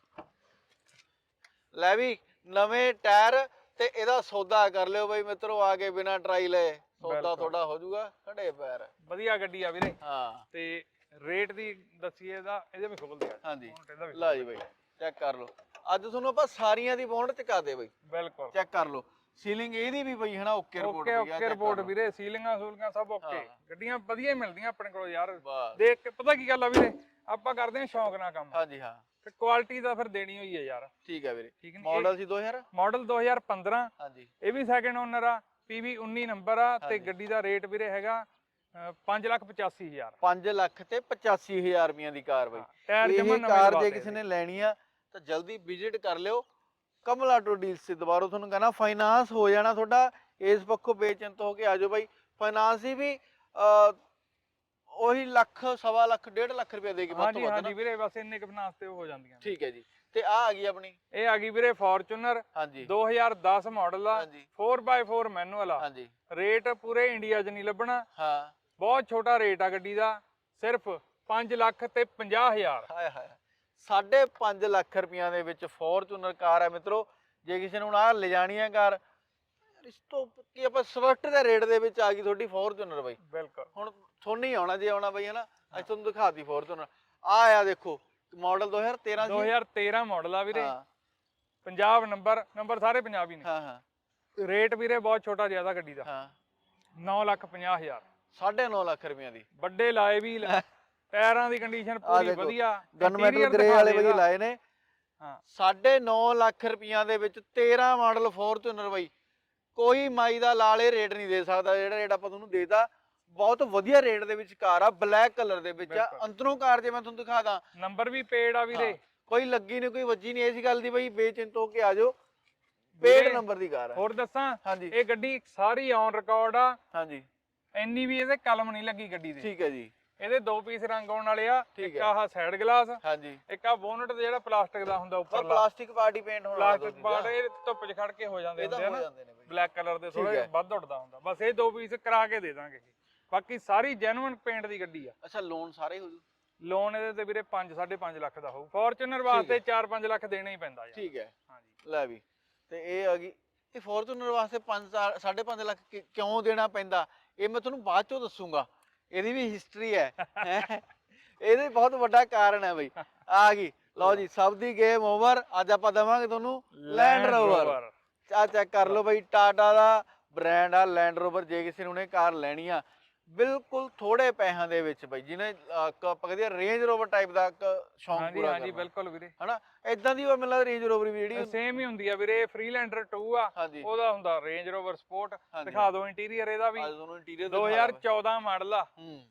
ਲੈ ਵੀ ਨਵੇਂ ਟਾਇਰ ਤੇ ਇਹਦਾ ਸੌਦਾ ਕਰ ਲਿਓ ਬਈ ਮਿੱਤਰੋ ਆ ਕੇ ਬਿਨਾ ਟਰਾਈ ਲਏ। ਸੌਦਾ। ਤੁਹਾਡਾ ਹੋ ਜਾਊਗਾ ਖੜੇ ਪੈਰ। ਵਧੀਆ ਗੱਡੀ ਆ ਵੀਰੇ। ਹਾਂ। ਤੇ ਰੇਟ ਦੀ ਦੱਸੀਏ ਇਹਦਾ ਇਹਦੇ ਵੀ ਖੋਲਦੇ ਆ। ਹਾਂਜੀ। ਲਓ ਜੀ ਬਈ ਚੈੱਕ ਕਰ ਲਓ। ਅੱਜ ਤੁਹਾਨੂੰ ਆਪਾਂ ਸਾਰੀਆਂ ਦੀ ਬੌਂਡ ਚਕਾ ਦੇ ਬਈ। ਬਿਲਕੁਲ। ਚੈੱਕ ਕਰ ਲਓ। ਸੀਲਿੰਗ ਇਹਦੀ ਵੀ ਬਈ ਹਨਾ okay report okay okay report ਵੀਰੇ ਸੀਲਿੰਗਾਂ ਸੂਲਿੰਗਾਂ ਸਭ ਓਕੇ। ਹਾਂ। ਗੱਡੀਆਂ ਵਧੀਆ ਹੀ ਮਿਲਦੀਆਂ ਆਪਣੇ ਕੋਲ ਯਾਰ। ਵਾਹ ਦੇਖ ਕੇ ਪਤਾ ਕੀ ਗੱਲ ਆ ਵੀਰੇ ਆਪਾਂ ਕਰਦੇ ਹਾਂ ਸ਼ੌਂਕ ਨਾਲ ਕੰਮ। ਹਾਂਜੀ ਹਾਂ। ਤੇ ਕੁਆਲਿਟੀ ਦਾ ਫਿਰ ਦੇਣੀ ਹੋਈ ਹੈ ਯਾਰ। ਠੀਕ ਹੈ ਵੀਰੇ। ਠੀਕ ਨਹੀਂ ਮਾਡਲ ਸੀ 2000 ਮਾਡਲ 2015 ਹਾਂਜੀ। ਇਹ ਵੀ ਸੈਕੰਡ ਓਨਰ ਆ PV 19 ਨੰਬਰ ਆ ਤੇ। ਗੱਡੀ ਦਾ ਰੇਟ ਵੀਰੇ ਹੈਗਾ 585000 5 ਲੱਖ ਤੇ 85000 ਰੁਪਈਆਂ ਦੀ ਕਾਰ ਬਈ। ਟਾਇਰ ਇਹ ਨਵੇਂ ਕਾਰ ਲਵਾ ਜੇ ਤੇ ਕਿਸੇ ਨੇ ਲੈਣੀ ਆ ਤਾਂ ਜਲਦੀ ਵਿਜ਼ਿਟ ਕਰ ਲਿਓ। ਕਮਲਾ ਟੋ ਡੀਲਸ ਤੇ ਦੁਬਾਰਾ ਤੁਹਾਨੂੰ ਕਹਿੰਦਾ ਫਾਈਨਾਂਸ ਹੋ ਜਾਣਾ ਤੁਹਾਡਾ ਇਸ ਪੱਖੋਂ ਬੇਚਿੰਤ ਹੋ ਕੇ ਆਜੋ ਬਾਈ। ਫਾਈਨਾਂਸ ਹੀ ਵੀ ਉਹੀ ਲੱਖ ਸਵਾ ਲੱਖ ਡੇਢ ਲੱਖ ਰੁਪਏ ਦੇ ਕੇ ਵੱਧ ਤੋਂ ਹਾਂਜੀ ਵੱਧ ਹਾਂਜੀ ਨਾ ਵੀਰੇ ਬਸ ਇੰਨੇ ਕੁ ਫਾਈਨਾਂਸ ਤੇ ਹੋ ਜਾਂਦੀਆਂ। ਠੀਕ ਹੈ ਜੀ। ਤੇ ਆ ਆ ਗਈ ਆਪਣੀ। ਇਹ ਆ ਗਈ ਵੀਰੇ ਫੋਰਚੂਨਰ ਹਾਂਜੀ। 2010 ਮਾਡਲ ਆ ਹਾਂਜੀ। 4x4 ਮੈਨੂਅਲ ਆ। ਹਾਂਜੀ। ਰੇਟ ਪੂਰੇ ਇੰਡੀਆ 'ਚ ਨਹੀਂ ਲੱਭਣਾ। ਹਾਂ। ਬਹੁਤ ਛੋਟਾ ਰੇਟ ਆ ਗੱਡੀ ਦਾ ਸਿਰਫ 5 ਲੱਖ ਤੇ 50000 ਹਾਏ ਹਾਏ। ਸਾਢੇ 5 ਲੱਖ ਰੁਪਈਆਂ ਦੇ ਵਿੱਚ ਫੋਰਚੂਨਰ ਕਾਰ ਹੈ ਮਿੱਤਰੋ ਜੇ ਕਿਸੇ ਨੂੰ ਆ ਲਿਜਾਣੀ ਹੈ ਕਾਰ ਇਸ ਤੋਂ ਕੀ ਆਪਾਂ ਸਵਿਫਟ ਦੇ ਰੇਟ ਦੇ ਵਿੱਚ ਆ ਗਈ ਤੁਹਾਡੀ ਫੋਰਚੂਨਰ ਬਾਈ। ਬਿਲਕੁਲ। ਹੁਣ ਹੀ ਆਉਣਾ ਜੇ ਆਉਣਾ ਬਈ ਹਨਾ? ਅੱਜ ਤੁਹਾਨੂੰ ਦਿਖਾਤੀ ਫੋਰਚੂਨਰ। ਆ ਆ ਦੇਖੋ ਮਾਡਲ 2013 ਸੀ। 2013 ਮਾਡਲ ਆ ਵੀਰੇ। ਪੰਜਾਬ ਨੰਬਰ ਨੰਬਰ ਸਾਰੇ ਪੰਜਾਬੀ ਨੇ। ਹਾਂ ਹਾਂ। ਰੇਟ ਵੀਰੇ ਬਹੁਤ ਛੋਟਾ ਜ਼ਿਆਦਾ ਗੱਡੀ ਦਾ। ਹਾਂ। 9 ਲੱਖ 50000 9.5 ਲੱਖ ਰੁਪਈਆਂ ਦੀ। ਵੱਡੇ ਲਾਏ ਵੀ ਟਾਇਰਾਂ ਦੀ ਕੰਡੀਸ਼ਨ ਪੂਰੀ ਦੇਖੋ, ਵਧੀਆ। ਗਨ ਮੈਟਲ ਗ੍ਰੇ ਵਾਲੇ ਇਹਦਾ। ਲਾਏ ਨੇ। ਹਾਂ। 9.5 ਲੱਖ ਰੁਪਈਆਂ ਦੇ ਵਿੱਚ 13 ਮਾਡਲ ਫੋਰਚੂਨਰ ਬਈ। ਕੋਈ ਮਾਈ ਦਾ ਲਾਲੇ ਰੇਟ ਨਹੀਂ ਦੇ ਸਕਦਾ ਜਿਹੜਾ ਰੇਟ ਆਪਾਂ ਤੁਹਾਨੂੰ ਦੇਤਾ। ਬਹੁਤ ਵਧੀਆ ਰੇਟ ਦੇ ਵਿੱਚ ਕਾਰ ਆ ਬਲੈਕ ਕਲਰ ਦੇ ਵਿੱਚ ਆ। ਬਿਲਕੁਲ। ਅੰਦਰੋਂ ਕਾਰ ਜੇ ਮੈਂ ਤੁਹਾਨੂੰ ਦਿਖਾ ਦਾਂ। ਨੰਬਰ ਵੀ ਪੇਡ ਆ ਵੀਰੇ। ਕੋਈ ਲੱਗੀ ਨਹੀਂ ਕੋਈ ਵੱਜੀ ਨਹੀਂ। ਇਸ ਗੱਲ ਦੀ ਬਈ ਬੇਚਿੰਤ ਹੋ ਕੇ ਆ ਜਾਓ। ਪੇਡ ਵੀਰੇ, ਨੰਬਰ ਦੀ ਕਾਰ ਆ। ਹੋਰ ਦੱਸਾਂ ਹਾਂਜੀ। ਇਹ ਗੱਡੀ ਸਾਰੀ ਔਨ ਰਿਕਾਰਡ ਆ। ਹਾਂਜੀ। ਇੰਨੀ ਵੀ ਇਹਦੇ ਕਲਮ ਨਹੀਂ ਲੱਗੀ ਗੱਡੀ ਦੇ। ਠੀਕ ਹੈ ਜੀ। ਇਹਦੇ ਦੋ ਪੀਸ ਰੰਗ ਆਉਣ ਵਾਲੇ ਆ ਇੱਕ। ਆਹ ਸਾਈਡ ਗਲਾਸ ਹਾਂਜੀ। ਇੱਕ ਆ ਬੋਨਟ ਤੇ ਜਿਹੜਾ ਪਲਾਸਟਿਕ ਦਾ ਹੁੰਦਾ ਪਰ ਉੱਪਰਲਾ। ਪਲਾਸਟਿਕ ਪਾਰਟੀ ਪੇਂਟ ਹੋਣਾ ਪਲਾਸਟਿਕ ਪਾਰਟ ਇਹ ਧੁੱਪ 'ਚ ਖੜ ਕੇ ਹੋ ਜਾਂਦੇ ਹੁੰਦੇ ਆ ਬਲੈਕ ਕਲਰ ਦੇ ਥੋੜੇ। ਵੱਧ ਉੱਡਦਾ ਹੁੰਦਾ। ਬਸ ਇਹ ਦੋ ਪੀਸ ਕਰਾ ਕੇ ਦੇ ਦਾਂਗੇ ਬਾਕੀ ਸਾਰੀ ਜੈਨੂਇਨ ਪੇਂਟ ਦੀ ਗੱਡੀ ਆ। ਅੱਛਾ ਲੋਨ ਸਾਰੇ ਹੋ ਜੂ? ਲੋਨ ਇਹਦੇ ਤੇ ਵੀਰੇ 5 5.5 ਲੱਖ ਦਾ ਹੋਊ। ਫੋਰਚੂਨਰ ਵਾਸਤੇ 4-5 ਲੱਖ ਦੇਣਾ ਹੀ ਪੈਂਦਾ ਯਾਰ। ਠੀਕ ਹੈ। ਹਾਂਜੀ। ਲੈ ਵੀ। ਤੇ ਇਹ ਆ ਗਈ। ਇਹ ਫੋਰਚੂਨਰ ਵਾਸਤੇ 5 5.5 ਲੱਖ ਕਿਉਂ ਦੇਣਾ ਪੈਂਦਾ? ਇਹ ਮੈਂ ਤੁਹਾਨੂੰ ਬਾਅਦ ਚੋਂ ਦੱਸੂਗਾ। ਇਹਦੀ ਵੀ ਹਿਸਟਰੀ ਹੈ। ਇਹਦੇ ਬਹੁਤ ਵੱਡਾ ਕਾਰਨ ਹੈ ਬਈ। ਆ ਗਈ। ਲਓ ਜੀ ਸਭ ਦੀ ਗੇਮ ਓਵਰ ਅੱਜ ਆਪਾਂ ਦਵਾਂਗੇ ਤੁਹਾਨੂੰ ਲੈਂਡ ਰੋਵਰ ਆ ਚੈੱਕ ਕਰ ਲਓ ਬਈ ਟਾਟਾ ਦਾ ਬ੍ਰਾਂਡ ਆ ਲੈਂਡ ਰੋਵਰ ਜੇ ਕਿਸੇ ਨੂੰ ਨੇ ਕਾਰ ਲੈਣੀ ਆ ਬਿਲਕੁਲ ਥੋੜੇ ਪੈਸਿਆਂ ਦੇ ਵਿੱਚ ਬਈ ਜਿਹਨੇ ਆਪਾਂ ਕਹਿੰਦੇ ਰੇਂਜ ਰੋਵਰ ਟਾਈਪ ਦਾ ਇੱਕ ਸ਼ੌਂਕ ਹਾਂਜੀ ਪੂਰਾ ਹਾਂਜੀ ਕਰਨਾ। ਬਿਲਕੁਲ ਵੀਰੇ। ਹਨਾ? ਇਦਾਂ ਦੀ ਉਹ ਮੈਨੂੰ ਲੱਗਦਾ ਰੇਂਜ ਰੋਵਰ ਵੀ ਜਿਹੜੀ ਸੇਮ ਹੀ ਹੁੰਦੀ ਆ ਵੀਰੇ ਫ੍ਰੀਲੈਂਡਰ 2 ਆ ਹਾਂਜੀ। ਉਹਦਾ ਹੁੰਦਾ ਰੇਂਜ ਰੋਵਰ ਸਪੋਰਟ ਹਾਂਜੀ। ਦਿਖਾ ਦਿਓ ਇੰਟੀਰੀਅਰ ਇਹਦਾ ਵੀ। ਅੱਜ ਤੁਹਾਨੂੰ ਇੰਟੀਰੀਅਰ 2014 ਮਾਡਲ ਆ। ਹੂੰ।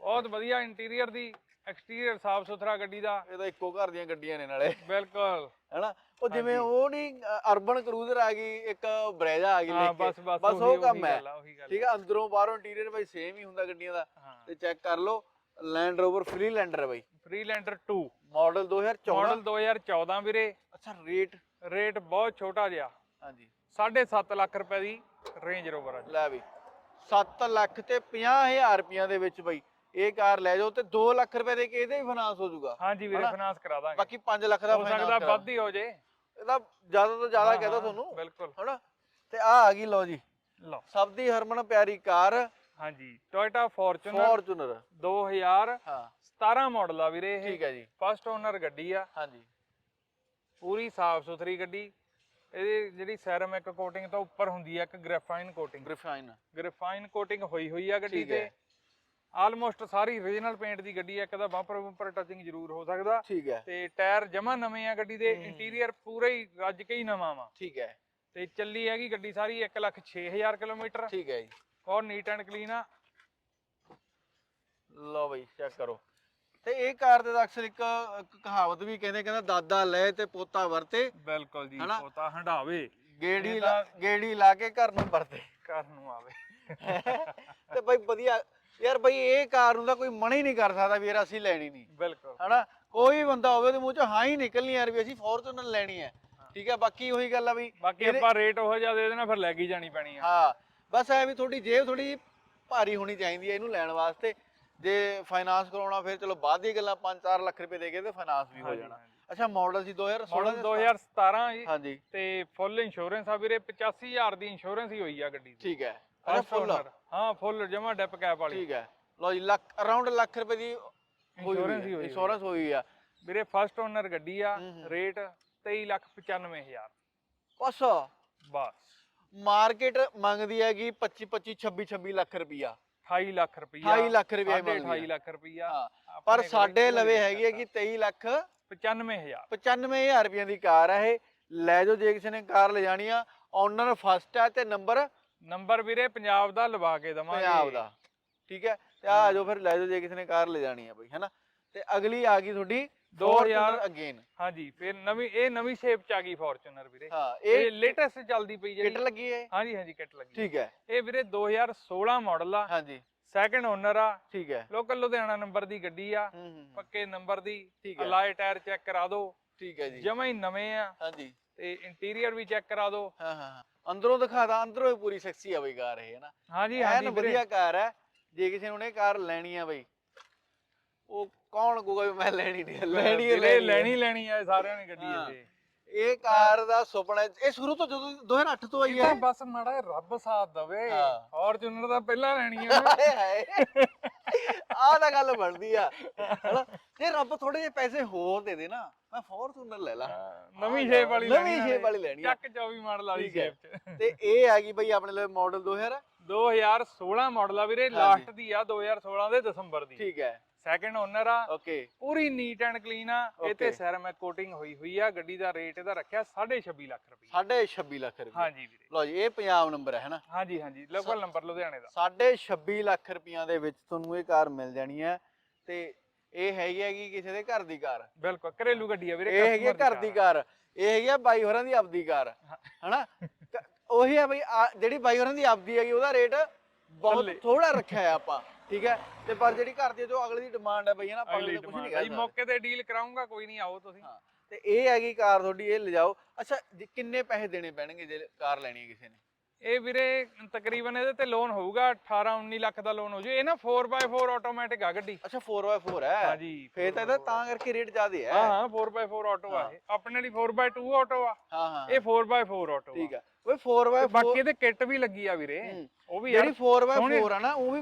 ਬਹੁਤ ਵਧੀਆ ਇੰਟੀਰੀਅਰ ਦੀ ਐਕਸਟੀਰੀਅਰ ਸਾਫ਼ ਸੁਥਰਾ ਗੱਡੀ ਦਾ। ਇਹ ਤਾਂ ਇੱਕੋ ਘਰ ਦੀਆਂ ਗੱਡੀਆਂ ਨੇ ਨਾਲੇ। ਬਿਲਕੁਲ। ਹੈਨਾ? ਉਹ ਜਿਵੇਂ। ਉਹ ਨਹੀਂ ਅਰਬਨ ਕਰੂਜ਼ਰ ਆ ਗਈ ਇੱਕ ਬ੍ਰੈਜਾ ਆ ਗਈ ਲੈ ਕੇ। ਬਸ ਉਹੀ- ਕੰਮ ਹੈ। ਠੀਕ ਹੈ ਅੰਦਰੋਂ ਬਾਹਰੋਂ ਇੰਟੀਰੀਅਰ ਬਾਈ ਸੇਮ ਹੀ ਹੁੰਦਾ ਗੱਡੀਆਂ ਦਾ। ਤੇ ਚੈੱਕ ਕਰ ਲਓ ਲੈਂਡ ਰੋਵਰ ਫ੍ਰੀਲੈਂਡਰ ਬਾਈ। ਫ੍ਰੀਲੈਂਡਰ 2 ਮਾਡਲ 2014 ਮਾਡਲ 2014 ਵੀਰੇ। ਅੱਛਾ ਰੇਟ ਰੇਟ ਬਹੁਤ ਛੋਟਾ ਜਿਹਾ। ਹਾਂਜੀ। 7.5 ਲੱਖ ਰੁਪਏ ਦੀ ਰੇਂਜ ਰੋਵਰ ਆ। ਲੈ ਵੀ। 7 ਲੱਖ ਤੇ 50000 ਰੁਪਈਆਂ ਦੇ ਵਿੱਚ ਬਾਈ। ਇਹ ਕਾਰ ਲੈ ਜਾਓ ਤੇ 2 ਲੱਖ ਰੁਪਏ ਦੇ ਕੇ ਇਹਦੇ ਹੀ ਫਾਈਨਾਂਸ ਹੋ ਜਾਊਗਾ। ਹਾਂਜੀ ਵੀਰੇ ਹਨਾ? ਫਾਈਨਾਂਸ ਕਰਾ ਦਾਂਗੇ। ਬਾਕੀ 5 ਲੱਖ ਦਾ ਹੋ ਸਕਦਾ ਵੱਧ ਹੀ ਹੋ ਜੇ। ਇਹਦਾ ਜ਼ਿਆਦਾ ਤੋਂ ਜ਼ਿਆਦਾ ਹਾਂ, ਕਹਿ ਦੋ ਹਾਂ, ਤੁਹਾਨੂੰ। ਬਿਲਕੁਲ। ਹਨਾ? ਤੇ ਆ ਆ ਗਈ ਲਓ ਜੀ। ਲਓ। ਸਭ ਦੀ ਹਰਮਨ ਪਿਆਰੀ ਕਾਰ। ਹਾਂਜੀ ਟੋਇਟਾ ਫੋਰਚੂਨਰ ਫੋਰਚੂਨਰ 2017 ਹਾਂ ਮਾਡਲ ਆ ਵੀਰੇ ਇਹ। ਠੀਕ ਹੈ ਜੀ। ਫਸਟ ਓਨਰ ਗੱਡੀ ਆ। ਹਾਂਜੀ। ਪੂਰੀ ਸਾਫ਼ ਸੁਥਰੀ ਗੱਡੀ। ਇਹਦੀ ਜਿਹੜੀ ਸੈਰਾਮਿਕ ਕੋਟਿੰਗ ਤੋਂ ਉੱਪਰ ਹੁੰਦੀ ਆ ਇੱਕ ਗ੍ਰੈਫਾਈਨ ਕੋਟਿੰਗ ਗ੍ਰਿਫਾਈਨ ਗ੍ਰੈਫਾਈਨ ਕੋਟਿੰਗ ਹੋਈ ਹੋਈ ਆ ਗੱਡੀ ਠੀਕ ਤੇ। ਆਲਮੋਸਟ ਸਾਰੀ ਰੀਜਨਲ ਪੇਂਟ ਦੀ ਗੱਡੀ ਆ ਇੱਕ ਦਾ ਬੰਪਰ ਬੰਪਰ ਟੱਚਿੰਗ ਜ਼ਰੂਰ ਹੋ ਸਕਦਾ। ਠੀਕ ਹੈ। ਤੇ ਟਾਇਰ ਜਮਾ ਨਵੇਂ ਆ ਗੱਡੀ ਦੇ ਹੂੰ। ਇੰਟੀਰੀਅਰ ਪੂਰਾ ਹੀ ਰੱਜ ਕੇ ਹੀ ਨਵਾਂ ਵਾ। ਠੀਕ ਹੈ। ਤੇ ਚੱਲੀ ਹੈਗੀ ਗੱਡੀ ਸਾਰੀ 1 ਲੱਖ 6000 ਕਿਲੋਮੀਟਰ। ਠੀਕ ਹੈ ਜੀ। ਬਹੁਤ ਨੀਟ ਐਂਡ ਕਲੀਨ ਆ। ਲਓ ਬਈ ਚੈੱਕ ਕਰੋ। ਤੇ ਇਹ ਕਾਰ ਦੇ ਅਕਸਰ ਇੱਕ ਕਹਾਵਤ ਵੀ ਕਹਿੰਦੇ ਕਹਿੰਦਾ ਦਾਦਾ ਲੈ ਤੇ ਪੋਤਾ ਵਰਤੇ। ਬਿਲਕੁਲ ਜੀ? ਪੋਤਾ ਹੰਡਾਵੇ ਗੇੜੀ ਗੇੜੀ ਲਾ ਕੇ ਘਰ ਨੂੰ ਵਰਤੇ। ਘਰ ਨੂੰ ਆਵੇ। ਤੇ ਬਈ ਵਧੀਆ ਯਾਰ ਬਈ ਇਹ ਕਾਰ ਨੂੰ ਤਾਂ ਕੋਈ ਮਨਾ ਹੀ ਨਹੀਂ ਕਰ ਸਕਦਾ ਵੀ ਯਾਰ ਅਸੀਂ ਲੈਣੀ ਨਹੀਂ। ਬਿਲਕੁਲ। ਹਨਾ? ਕੋਈ ਵੀ ਬੰਦਾ ਹੋਵੇ ਉਹਦੇ ਮੂੰਹ ਚੋਂ ਹਾਂ ਹੀ ਨਿਕਲਣੀ ਯਾਰ ਵੀ ਅਸੀਂ ਫੋਰਚੂਨਰ ਲੈਣੀ ਹੈ। ਠੀਕ ਹੈ? ਬਾਕੀ ਉਹੀ ਗੱਲ ਆ ਵੀ ਬਾਕੀ ਆਪਾਂ ਰੇਟ ਉਹ ਜਿਹਾ ਦੇ ਦੇਣਾ ਫਿਰ ਲੈ ਕੇ ਜਾਣੀ ਪੈਣੀ ਆ। ਹਾਂ। ਬਸ ਐ ਵੀ ਤੁਹਾਡੀ ਜੇਬ ਥੋੜੀ ਭਾਰੀ ਹੋਣੀ ਚਾਹੀਦੀ ਹੈ ਇਹਨੂੰ ਲੈਣ ਵਾਸਤੇ। ਜੇ ਫਾਈਨਾਂਸ ਕਰਾਉਣਾ ਫਿਰ ਚਲੋ ਬਾਅਦ ਦੀ ਗੱਲਾਂ 5-4 ਲੱਖ ਰੁਪਏ ਦੇ ਕੇ ਤੇ ਫਾਈਨਾਂਸ ਵੀ ਹੋ ਜਾਣਾ। ਅੱਛਾ ਮਾਡਲ ਸੀ 2016 ਮਾਡਲ ਦੇ 2017 ਜੀ। ਹਾਂਜੀ। ਤੇ ਫੁੱਲ ਇੰਸ਼ੋਰੈਂਸ ਆ ਵੀਰੇ 85000 ਦੀ ਇੰਸ਼ੋਰੈਂਸ ਹੀ ਹੋਈ ਆ ਗੱਡੀ ਦੀ। ਠੀਕ ਹੈ। ਅੱਛਾ ਫੁੱਲ। ਹਾਂ ਫੁੱਲ ਜਮਾ ਡਿਪ ਕੈਪ ਵਾਲੀ। ਠੀਕ ਹੈ। ਲਓ ਜੀ ਲੱਖ ਅਰਾਊਂਡ ਲੱਖ ਰੁਪਏ ਦੀ Insurance ਹੀ ਹੋਈ ਇੰਸ਼ੋਰੈਂਸ ਹੋਈ ਆ। ਵੀਰੇ ਫਸਟ ਓਨਰ ਗੱਡੀ ਆ ਹੂੰ, ਹੂੰ। ਰੇਟ 23 ਲੱਖ 95000 ਬਸ। ਬਸ। ਮਾਰਕੀਟ ਮੰਗਦੀ ਹੈਗੀ 25 25 26 26 ਲੱਖ ਰੁਪਈਆ। 28 ਲੱਖ ਰੁਪਈਆ। 28 ਲੱਖ ਰੁਪਈਆ ਸਾਢੇ ਮੰਗਦੀ ਆ। 28 ਲੱਖ ਰੁਪਈਆ। ਹਾਂ। ਆਪਣੇ ਪਰ ਸਾਡੇ ਲਵੇ ਹੈਗੀ ਹੈਗੀ ਕਰਦਾ। 23 ਲੱਖ 95000 95000 ਰੁਪਈਆ ਦੀ ਕਾਰ ਹੈ ਇਹ। ਲੈ ਜਾਓ ਜੇ ਕਿਸੇ ਨੇ ਕਾਰ ਲੈ ਜਾਣੀ ਆ ਓਨਰ ਫਸਟ ਹੈ ਤੇ ਨੰਬਰ ਨੰਬਰ ਵੀਰੇ ਪੰਜਾਬ ਦਾ ਲਵਾ ਕੇ ਦਵਾਂਗੇ। ਪੰਜਾਬ ਦਾ। ਠੀਕ ਹੈ? ਤੇ ਆ ਆ ਜਾਓ ਫਿਰ ਲੈ ਜਾਓ ਜੇ ਕਿਸੇ ਨੇ ਕਾਰ ਲੈ ਜਾਣੀ ਹੈ ਬਈ ਹੈਨਾ? ਤੇ ਅਗਲੀ ਆ ਗਈ ਤੁਹਾਡੀ 2000 ਅਗੇਨ ਹਾਂਜੀ ਫਿਰ ਨਵੀਂ ਇਹ ਨਵੀਂ ਸ਼ੇਪ ਚ ਆ ਗਈ ਫੋਰਚੂਨਰ ਵੀਰੇ। ਹਾਂ ਇਹ ਲੇਟੈਸਟ ਚੱਲਦੀ ਪਈ ਕਿਟ ਜਿਹੜੀ ਲੱਗੀ ਹੈ ਹਾਂਜੀ ਹਾਂਜੀ ਕਿੱਟ ਲੱਗੀ। ਠੀਕ ਹੈ। ਇਹ ਵੀਰੇ 2016 ਮਾਡਲ ਆ। ਹਾਂਜੀ। ਸੈਕੰਡ ਓਨਰ ਆ। ਠੀਕ ਹੈ। ਲੋਕਲ ਲੁਧਿਆਣਾ ਨੰਬਰ ਦੀ ਗੱਡੀ ਆ। ਪੱਕੇ ਨੰਬਰ ਦੀ। ਠੀਕ ਹੈ। ਅਲਾਈ ਟਾਇਰ ਚੈੱਕ ਕਰਾ ਦਿਓ। ਠੀਕ ਹੈ ਜੀ। ਜਮਾ ਹੀ ਨਵੇਂ ਆ। ਹਾਂਜੀ। ਤੇ ਇੰਟੀਰੀਅਰ ਵੀ ਚੈੱਕ ਕਰਾ ਦਿਓ। ਹਾਂ ਹਾਂ। ਅੰਦਰੋਂ ਦਿਖਾਦਾ ਅੰਦਰੋਂ ਹੀ ਪੂਰੀ ਸੈਕਸੀ ਆ ਬਈ ਕਾਰ ਇਹ ਹੈਨਾ ਹਾਂਜੀ ਐਨ ਹਾਂਜੀ ਵੀਰੇ। ਵਧੀਆ ਕਾਰ ਹੈ। ਜੇ ਕਿਸੇ ਨੂੰ ਇਹ ਕਾਰ ਲੈਣੀ ਆ ਬਈ ਉਹ ਕੌਣ ਕਹੂਗਾ ਵੀ ਮੈਂ ਲੈਣੀ ਨਹੀਂ ਲੈਣੀ ਲੈਣੀ ਲੈਣੀ ਆ। ਸਾਰਿਆਂ ਨੇ ਗੱਡੀ। ਇੱਥੇ ਇਹ ਕਾਰ ਦਾ ਸੁਪਨਾ ਇਹ ਸ਼ੁਰੂ ਤੋਂ ਜਦੋਂ 2008 ਤੋਂ ਆਈ ਇਹ ਹੈ ਬਸ ਮਾੜਾ ਜਿਹਾ ਰੱਬ ਸਾਥ ਦਵੇ। ਹਾਂ। ਫੋਰਚੂਨਰ ਤਾਂ ਪਹਿਲਾਂ ਲੈਣੀ ਆ। ਹਾਏ ਹਾਏ। ਆਹ ਤਾਂ ਗੱਲ ਬਣਦੀ ਆ। ਹਨਾ? ਜੇ ਰੱਬ ਥੋੜੇ ਜਿਹੇ ਪੈਸੇ ਹੋਰ ਦੇ ਦੇ ਨਾ ਮੈਂ ਫੋਰਚੂਨਰ ਲੈ ਲਾ। ਨਵੀਂ ਸ਼ੇਪ ਵਾਲੀ ਲੈਣੀ ਨਵੀਂ shape ਵਾਲੀ ਲੈਣੀ ਆ। ਚੱਕ 24 ਮਾਡਲ ਵਾਲੀ ਠੀਕ ਹੈ। ਸ਼ੇਪ ਚ। ਤੇ ਇਹ ਆ ਗਈ ਬਈ ਆਪਣੇ ਲਈ ਮਾਡਲ 2000 2016 ਮਾਡਲ ਆ ਵੀਰੇ ਲਾਸਟ ਦੀ ਆ 2016 ਦੇ ਦਸੰਬਰ ਦੀ। ਠੀਕ ਹੈ। ਸੈਕੰਡ ਓਨਰ ਆ। ਓਕੇ ਪੂਰੀ ਨੀਟ ਐਂਡ ਕਲੀਨ ਆ। Okay. ਸੈਰਾਮਿਕ ਕੋਟਿੰਗ ਹੋਈ ਹੋਈ ਆ। ਗੱਡੀ ਦਾ ਰੇਟ ਇਹਦਾ ਰੱਖਿਆ 26.5 ਲੱਖ ਰੁਪਏ। ਸਾਢੇ 26 ਲੱਖ ਰੁਪਏ। ਹਾਂਜੀ ਵੀਰੇ। ਲਓ ਜੀ ਇਹ ਪੰਜਾਬ ਨੰਬਰ ਹੈ ਹਨਾ ਹਾਂਜੀ ਹਾਂਜੀ। ਲੋਕਲ ਨੰਬਰ ਲੁਧਿਆਣੇ ਦਾ। ਸਾਢੇ 26 ਲੱਖ ਰੁਪਈਆਂ ਦੇ ਵਿੱਚ ਤੁਹਾਨੂੰ ਇਹ ਕਾਰ ਮਿਲ ਜਾਣੀ ਹੈ। ਤੇ ਇਹ ਹੈਗੀ ਹੈਗੀ ਕਿਸੇ ਦੇ ਘਰ ਦੀ ਕਾਰ। ਬਿਲਕੁਲ ਘਰੇਲੂ ਗੱਡੀ ਆ ਵੀਰੇ ਇਹ ਹੈਗੀ ਘਰ ਦੀ ਕਾਰ ਇਹ ਹੈਗੀ ਆ ਬਾਈ ਹੋਰਾਂ ਦੀ ਆਪਦੀ ਕਾਰ। ਹਨਾ? ਉਹੀ ਆ ਬਈ ਆ ਜਿਹੜੀ ਬਾਈ ਹੋਰਾਂ ਦੀ ਆਪਦੀ ਹੈਗੀ ਉਹਦਾ ਰੇਟ ਬਹੁਤ। ਥੋੜਾ ਰੱਖਿਆ ਹੈ ਆਪਾਂ। ਠੀਕ ਹੈ? ਤੇ ਪਰ ਜਿਹੜੀ ਘਰ ਦੀ ਜੋ ਅਗਲੇ ਦੀ ਡਿਮਾਂਡ ਹੈ ਬਈ ਹਨਾ ਆਪਾਂ ਅਗਲੀ ਅਗਲੇ ਕੁਝ ਨਹੀਂ ਆ ਜੀ ਸਕਦੇ ਮੌਕੇ ਤੇ ਡੀਲ ਕਰਾਉਂਗਾ ਕੋਈ ਨਹੀਂ ਆਓ ਤੁਸੀਂ। ਹਾਂ ਤੇ ਇਹ ਹੈਗੀ ਕਾਰ ਤੁਹਾਡੀ ਇਹ ਲਿਜਾਓ। ਅੱਛਾ ਜੀ, ਕਿੰਨੇ ਪੈਸੇ ਦੇਣੇ ਪੈਣਗੇ ਜੇ ਕਾਰ ਲੈਣੀ ਹੈ ਕਿਸੇ ਨੇ? ਇਹ ਵੀਰੇ ਤਕਰੀਬਨ ਇਹਦੇ ਤੇ ਲੋਨ ਹੋਊਗਾ 18 19 ਲੱਖ ਦਾ ਲੋਨ ਹੋ ਜੂ ਇਹ ਨਾ 4x4 ਆਟੋਮੈਟਿਕ ਆ ਗੱਡੀ। ਅੱਛਾ 4x4 ਹੈ? ਹਾਂਜੀ ਫੇਰ ਤਾਂ ਇਹਦਾ ਤਾਂ ਕਰਕੇ ਰੇਟ ਜ਼ਿਆਦੇ ਹੈ। ਹਾਂ ਹਾਂ 4x4 ਆਟੋ ਆ ਇਹ। ਆਪਣੇ ਲਈ 4x2 ਆਟੋ ਆ। ਹਾਂ ਹਾਂ। ਇਹ 4x4 ਆਟੋ ਠੀਕ ਹੈ ਓਏ 4x4 ਬਾਕੀ ਇਹਦੇ ਕਿੱਟ ਵੀ ਲੱਗੀ ਆ ਵੀਰੇ ਹੂੰ। ਉਹ ਵੀ ਯਾਰ ਜਿਹੜੀ 4x4 ਸੋਹਣੇ- ਆ ਨਾ ਉਹ ਵੀ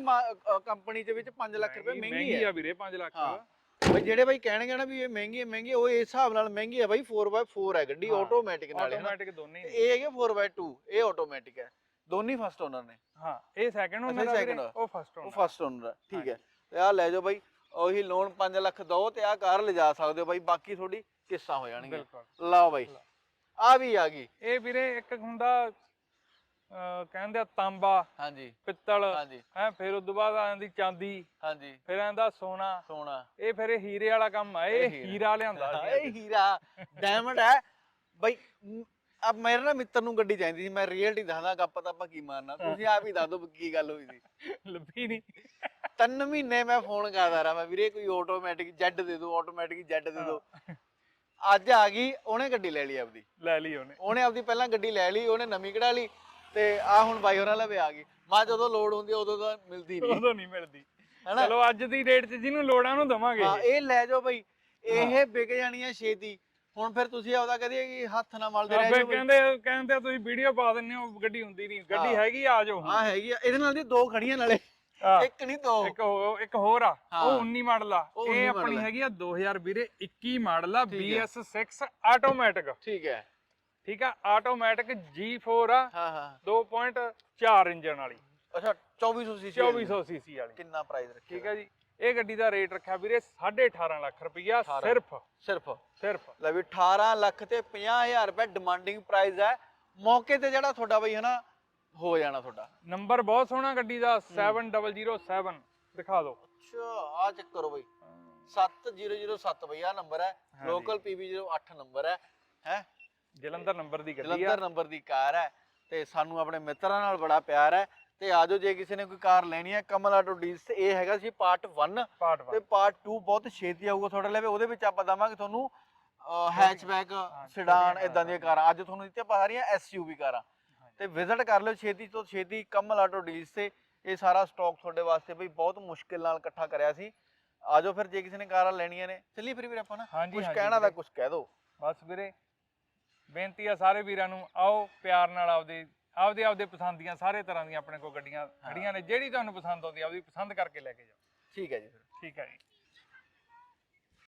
ਕੰਪਨੀ ਦੇ ਵਿੱਚ 5 ਲੱਖ ਰੁਪਏ ਮਹਿੰਗੀ ਹੈ ਆ ਵੀਰੇ 5 ਲੱਖ ਹਾਂ। ਬਈ ਜਿਹੜੇ ਬਾਈ ਕਹਿਣਗੇ ਨਾ ਵੀ ਇਹ ਮਹਿੰਗੀ ਹੈ ਮਹਿੰਗੀ ਹੈ, ਉਹ ਇਸ ਹਿਸਾਬ ਨਾਲ ਮਹਿੰਗੀ ਹੈ ਬਾਈ 4x4 ਹੈ ਗੱਡੀ ਹਾਂ, ਆਟੋਮੈਟਿਕ ਨਾਲ ਹੈ। ਆਟੋਮੈਟਿਕ ਦੋਨੇ ਤੇ ਹੀ। ਇਹ ਹੈਗੇ 4x2 ਇਹ ਆਟੋਮੈਟਿਕ ਹੈ ਦੋਨੀ ਫਸਟ ਓਨਰ ਨੇ ਹਾਂ ਇਹ ਸੈਕੰਡ ਓਨਰ ਆ ਆ। ਉਹ ਫਸਟ ਉਹ ਓਨਰ ਫਸਟ ਓਨਰ ਹੈ ਠੀਕ ਹੈ ਤੇ ਆਹ ਲੈ ਜਾਓ ਬਾਈ ਉਹੀ ਲੋਨ 5 ਲੱਖ ਦੋ ਤੇ ਆਹ ਕਾਰ ਲਿਜਾ ਸਕਦੇ ਹੋ ਬਾਈ ਬਾਕੀ ਤੁਹਾਡੀ ਕਿਸ਼ਤਾਂ ਹੋ ਬਿਲਕੁਲ ਲਓ ਬਾਈ। ਆ ਵੀ ਆ ਗਈ। ਇਹ ਵੀਰੇ ਇੱਕ ਹੁੰਦਾ ਕਹਿੰਦੇ ਆ ਤਾਂਬਾ ਹਾਂਜੀ। ਪਿੱਤਲ ਹਾਂਜੀ। ਹੈ ਫਿਰ ਉਸ ਤੋਂ ਬਾਅਦ ਆ ਜਾਂਦੀ ਚਾਂਦੀ ਹਾਂਜੀ। ਫਿਰ ਆਂਦਾ ਸੋਨਾ। ਸੋਨਾ। ਇਹ ਫਿਰ ਹੀਰੇ ਵਾਲਾ ਕੰਮ ਆ ਇਹ ਹੀਰਾ। ਲਿਆਂਦਾ ਇਹ ਹੀਰਾ ਡਾਇਮੰਡ ਹੈ। ਬਈ ਅਬ ਮੇਰੇ ਨਾ ਮਿੱਤਰ ਨੂੰ ਗੱਡੀ ਚਾਹੀਦੀ ਸੀ ਮੈਂ ਰੀਅਲਟੀ ਦੱਸਦਾ ਗੱਪ ਤਾਂ ਆਪਾਂ ਕੀ ਮਾਰਨਾ। ਤੁਸੀਂ ਆਪ ਹੀ ਦੱਸ ਦਿਓ ਵੀ ਕੀ ਗੱਲ ਹੋਈ ਸੀ। ਲੱਭੀ ਨਹੀਂ ਤਿੰਨ ਮਹੀਨੇ ਮੈਂ ਫੋਨ ਕਰਦਾ ਰਿਹਾ ਮੈਂ ਵੀਰੇ ਕੋਈ ਆਟੋਮੈਟਿਕ ਜੈਡ ਦੇ ਦਿਓ ਆਟੋਮੈਟਿਕ ਜੈਡ ਦੇ ਦਿਓ ਅੱਜ ਆ ਗਈ ਉਹਨੇ ਗੱਡੀ ਲੈ ਲਈ ਆਪਦੀ। ਲੈ ਲਈ ਉਹਨੇ। ਉਹਨੇ ਆਪਦੀ ਪਹਿਲਾਂ ਗੱਡੀ ਲੈ ਲਈ ਉਹਨੇ ਨਵੀਂ ਕਢਾ ਲਈ ਤੇ ਆ ਹੁਣ ਬਾਈ ਹੋਰਾਂ ਲਵੇ ਆ ਗਈ। ਮਾਂ ਜਦੋਂ ਲੋਡ ਹੁੰਦੀ ਉਦੋਂ ਤਾਂ ਮਿਲਦੀ ਨਹੀਂ। ਉਦੋਂ ਨਹੀਂ ਮਿਲਦੀ। ਹੈਨਾ? ਚਲੋ ਅੱਜ ਦੀ ਡੇਟ 'ਚ ਜਿਹਨੂੰ ਲੋੜਾਂ ਨੂੰ ਦਵਾਂਗੇ। ਹਾਂ ਇਹ ਲੈ ਜਾਓ ਬਈ। ਇਹ ਵਿਕ ਜਾਣੀ ਆ ਛੇਤੀ। ਹੁਣ ਫਿਰ ਤੁਸੀਂ ਆਪਦਾ ਕਹਦੇ ਕਿ ਹੱਥ ਨਾ ਮਲਦੇ ਰਹਿ ਜਾਓ। ਕਹਿੰਦੇ ਕਹਿੰਦੇ ਤੁਸੀਂ ਵੀਡੀਓ ਪਾ ਦਿੰਦੇ ਹੋ ਗੱਡੀ ਹੁੰਦੀ ਨਹੀਂ। ਗੱਡੀ। ਹੈਗੀ ਆ ਜਾਓ ਹਾਂ ਹੈਗੀ ਆ। ਇਹਦੇ ਨਾਲ ਦੀ ਦੋ ਖੜੀਆਂ ਨਾਲੇ। ਹਾਂ। ਇੱਕ ਨਹੀਂ ਦੋ। ਇੱਕ ਹੋਰ ਇੱਕ ਹੋਰ ਆ। ਉਹ 19 ਮਾਡਲ ਆ। ਉਹ ਇਹ 19 ਆਪਣੀ model ਆ। ਹੈਗੀ ਆ 2000 ਵੀਰੇ 21 ਮਾਡਲ ਆ ਠੀਕ ਹੈ। BS6 automatic. ਠੀਕ ਹੈ। ਠੀਕ ਆ ਆਟੋਮੈਟਿਕ G4 ਆ ਹਾਂ ਹਾਂ। 2.4 ਇੰਜਨ ਵਾਲੀ। ਅੱਛਾ 2400 ਸੀਸੀ 2400 ਸੀਸੀ ਵਾਲੀ। ਕਿੰਨਾ ਪ੍ਰਾਈਸ ਰੱਖਿਆ ਠੀਕ ਆ ਜੀ। ਇਹ ਗੱਡੀ ਦਾ ਰੇਟ ਰੱਖਿਆ ਵੀਰੇ 18.5 ਲੱਖ ਰੁਪਈਆ 18 ਸਿਰਫ। ਸਿਰਫ। ਸਿਰਫ। ਲੈ ਵੀ 18 ਲੱਖ ਤੇ 50000 ਰੁਪਏ ਡਿਮਾਂਡਿੰਗ ਪ੍ਰਾਈਸ ਹੈ ਮੌਕੇ ਤੇ ਜਿਹੜਾ ਤੁਹਾਡਾ ਬਈ ਹਨਾ ਹੋ ਜਾਣਾ ਤੁਹਾਡਾ। ਨੰਬਰ ਬਹੁਤ ਸੋਹਣਾ ਗੱਡੀ ਦਾ 7007 ਦਿਖਾ ਦਿਓ। ਅੱਛਾ ਆ ਚੈੱਕ ਕਰੋ ਬਈ 7007 ਬਈ ਆ ਨੰਬਰ ਹੈ। ਲੋਕਲ PB08 ਨੰਬਰ ਹੈ ਹੈ? ਜਲੰਧਰ ਨੰਬਰ ਦੀ ਗੱਡੀ ਆ। ਜਲੰਧਰ ਨੰਬਰ ਦੀ ਕਾਰ ਹੈ ਤੇ ਸਾਨੂੰ ਆਪਣੇ ਮਿੱਤਰਾਂ ਨਾਲ ਬੜਾ ਪਿਆਰ ਹੈ। ਤੇ ਆਜੋ ਜੇ ਕਿਸੇ ਨੇ ਕੋਈ ਕਾਰ ਲੈਣੀ ਹੈ ਕਮਲ ਆਟੋ ਡੀਲਸ ਇਹ ਹੈਗਾ ਸੀ ਪਾਰਟ 1 ਪਾਰਟ ਤੇ ਪਾਰਟ 2 ਬਹੁਤ ਛੇਤੀ ਆਊਗਾ ਤੁਹਾਡੇ ਲਈ। ਉਹਦੇ ਵਿੱਚ ਆਪਾਂ ਦਵਾਂਗੇ ਤੁਹਾਨੂੰ ਹੈਚਬੈਕ ਸਿਡਾਨ ਇਦਾਂ ਦੀਆਂ ਕਾਰਾਂ। ਅੱਜ ਤੁਹਾਨੂੰ ਦਿੱਤੀਆਂ ਪਾ ਰਹੀਆਂ ਐਸਯੂਵੀ ਕਾਰਾਂ। ਤੇ ਵਿਜ਼ਿਟ ਕਰ ਲਿਓ ਛੇਤੀ ਤੋਂ ਛੇਤੀ ਕਮਲ ਆਟੋ ਡੀਲਸ ਤੇ। ਇਹ ਸਾਰਾ ਸਟਾਕ ਤੁਹਾਡੇ ਵਾਸਤੇ ਬਈ ਬਹੁਤ ਮੁਸ਼ਕਿਲ ਨਾਲ ਇਕੱਠਾ ਕਰਿਆ ਸੀ। ਆਜੋ ਫਿਰ ਜੇ ਕਿਸੇ ਨੇ ਕਾਰਾਂ ਲੈਣੀਆਂ ਨੇ। ਚੱਲੀ ਫਿਰ ਵੀਰ ਆਪਾਂ ਨਾ। ਹਾਂਜੀ, ਕੁਝ ਹਾਂਜੀ ਕਹਿਣਾ ਤਾਂ ਵੀਰੇ। ਕੁਝ ਕਹਿ ਦਿਓ। ਬਸ ਵੀਰੇ ਬੇਨਤੀ ਆ ਸਾਰੇ ਵੀਰਾਂ ਨੂੰ ਆਓ ਪਿਆਰ ਨਾਲ ਆਪਦੇ ਆਪਦੇ ਆਪਦੇ ਪਸੰਦ ਦੀਆਂ ਸਾਰੇ ਤਰ੍ਹਾਂ ਦੀਆਂ ਆਪਣੇ ਕੋਲ ਗੱਡੀਆਂ ਖੜੀਆਂ ਨੇ। ਜਿਹੜੀ ਤੁਹਾਨੂੰ ਪਸੰਦ ਆਉਂਦੀ ਆ ਆਪਦੀ ਪਸੰਦ ਕਰਕੇ ਲੈ ਕੇ ਜਾਓ। ਠੀਕ ਹੈ ਜੀ ਫਿਰ। ਠੀਕ ਹੈ ਜੀ।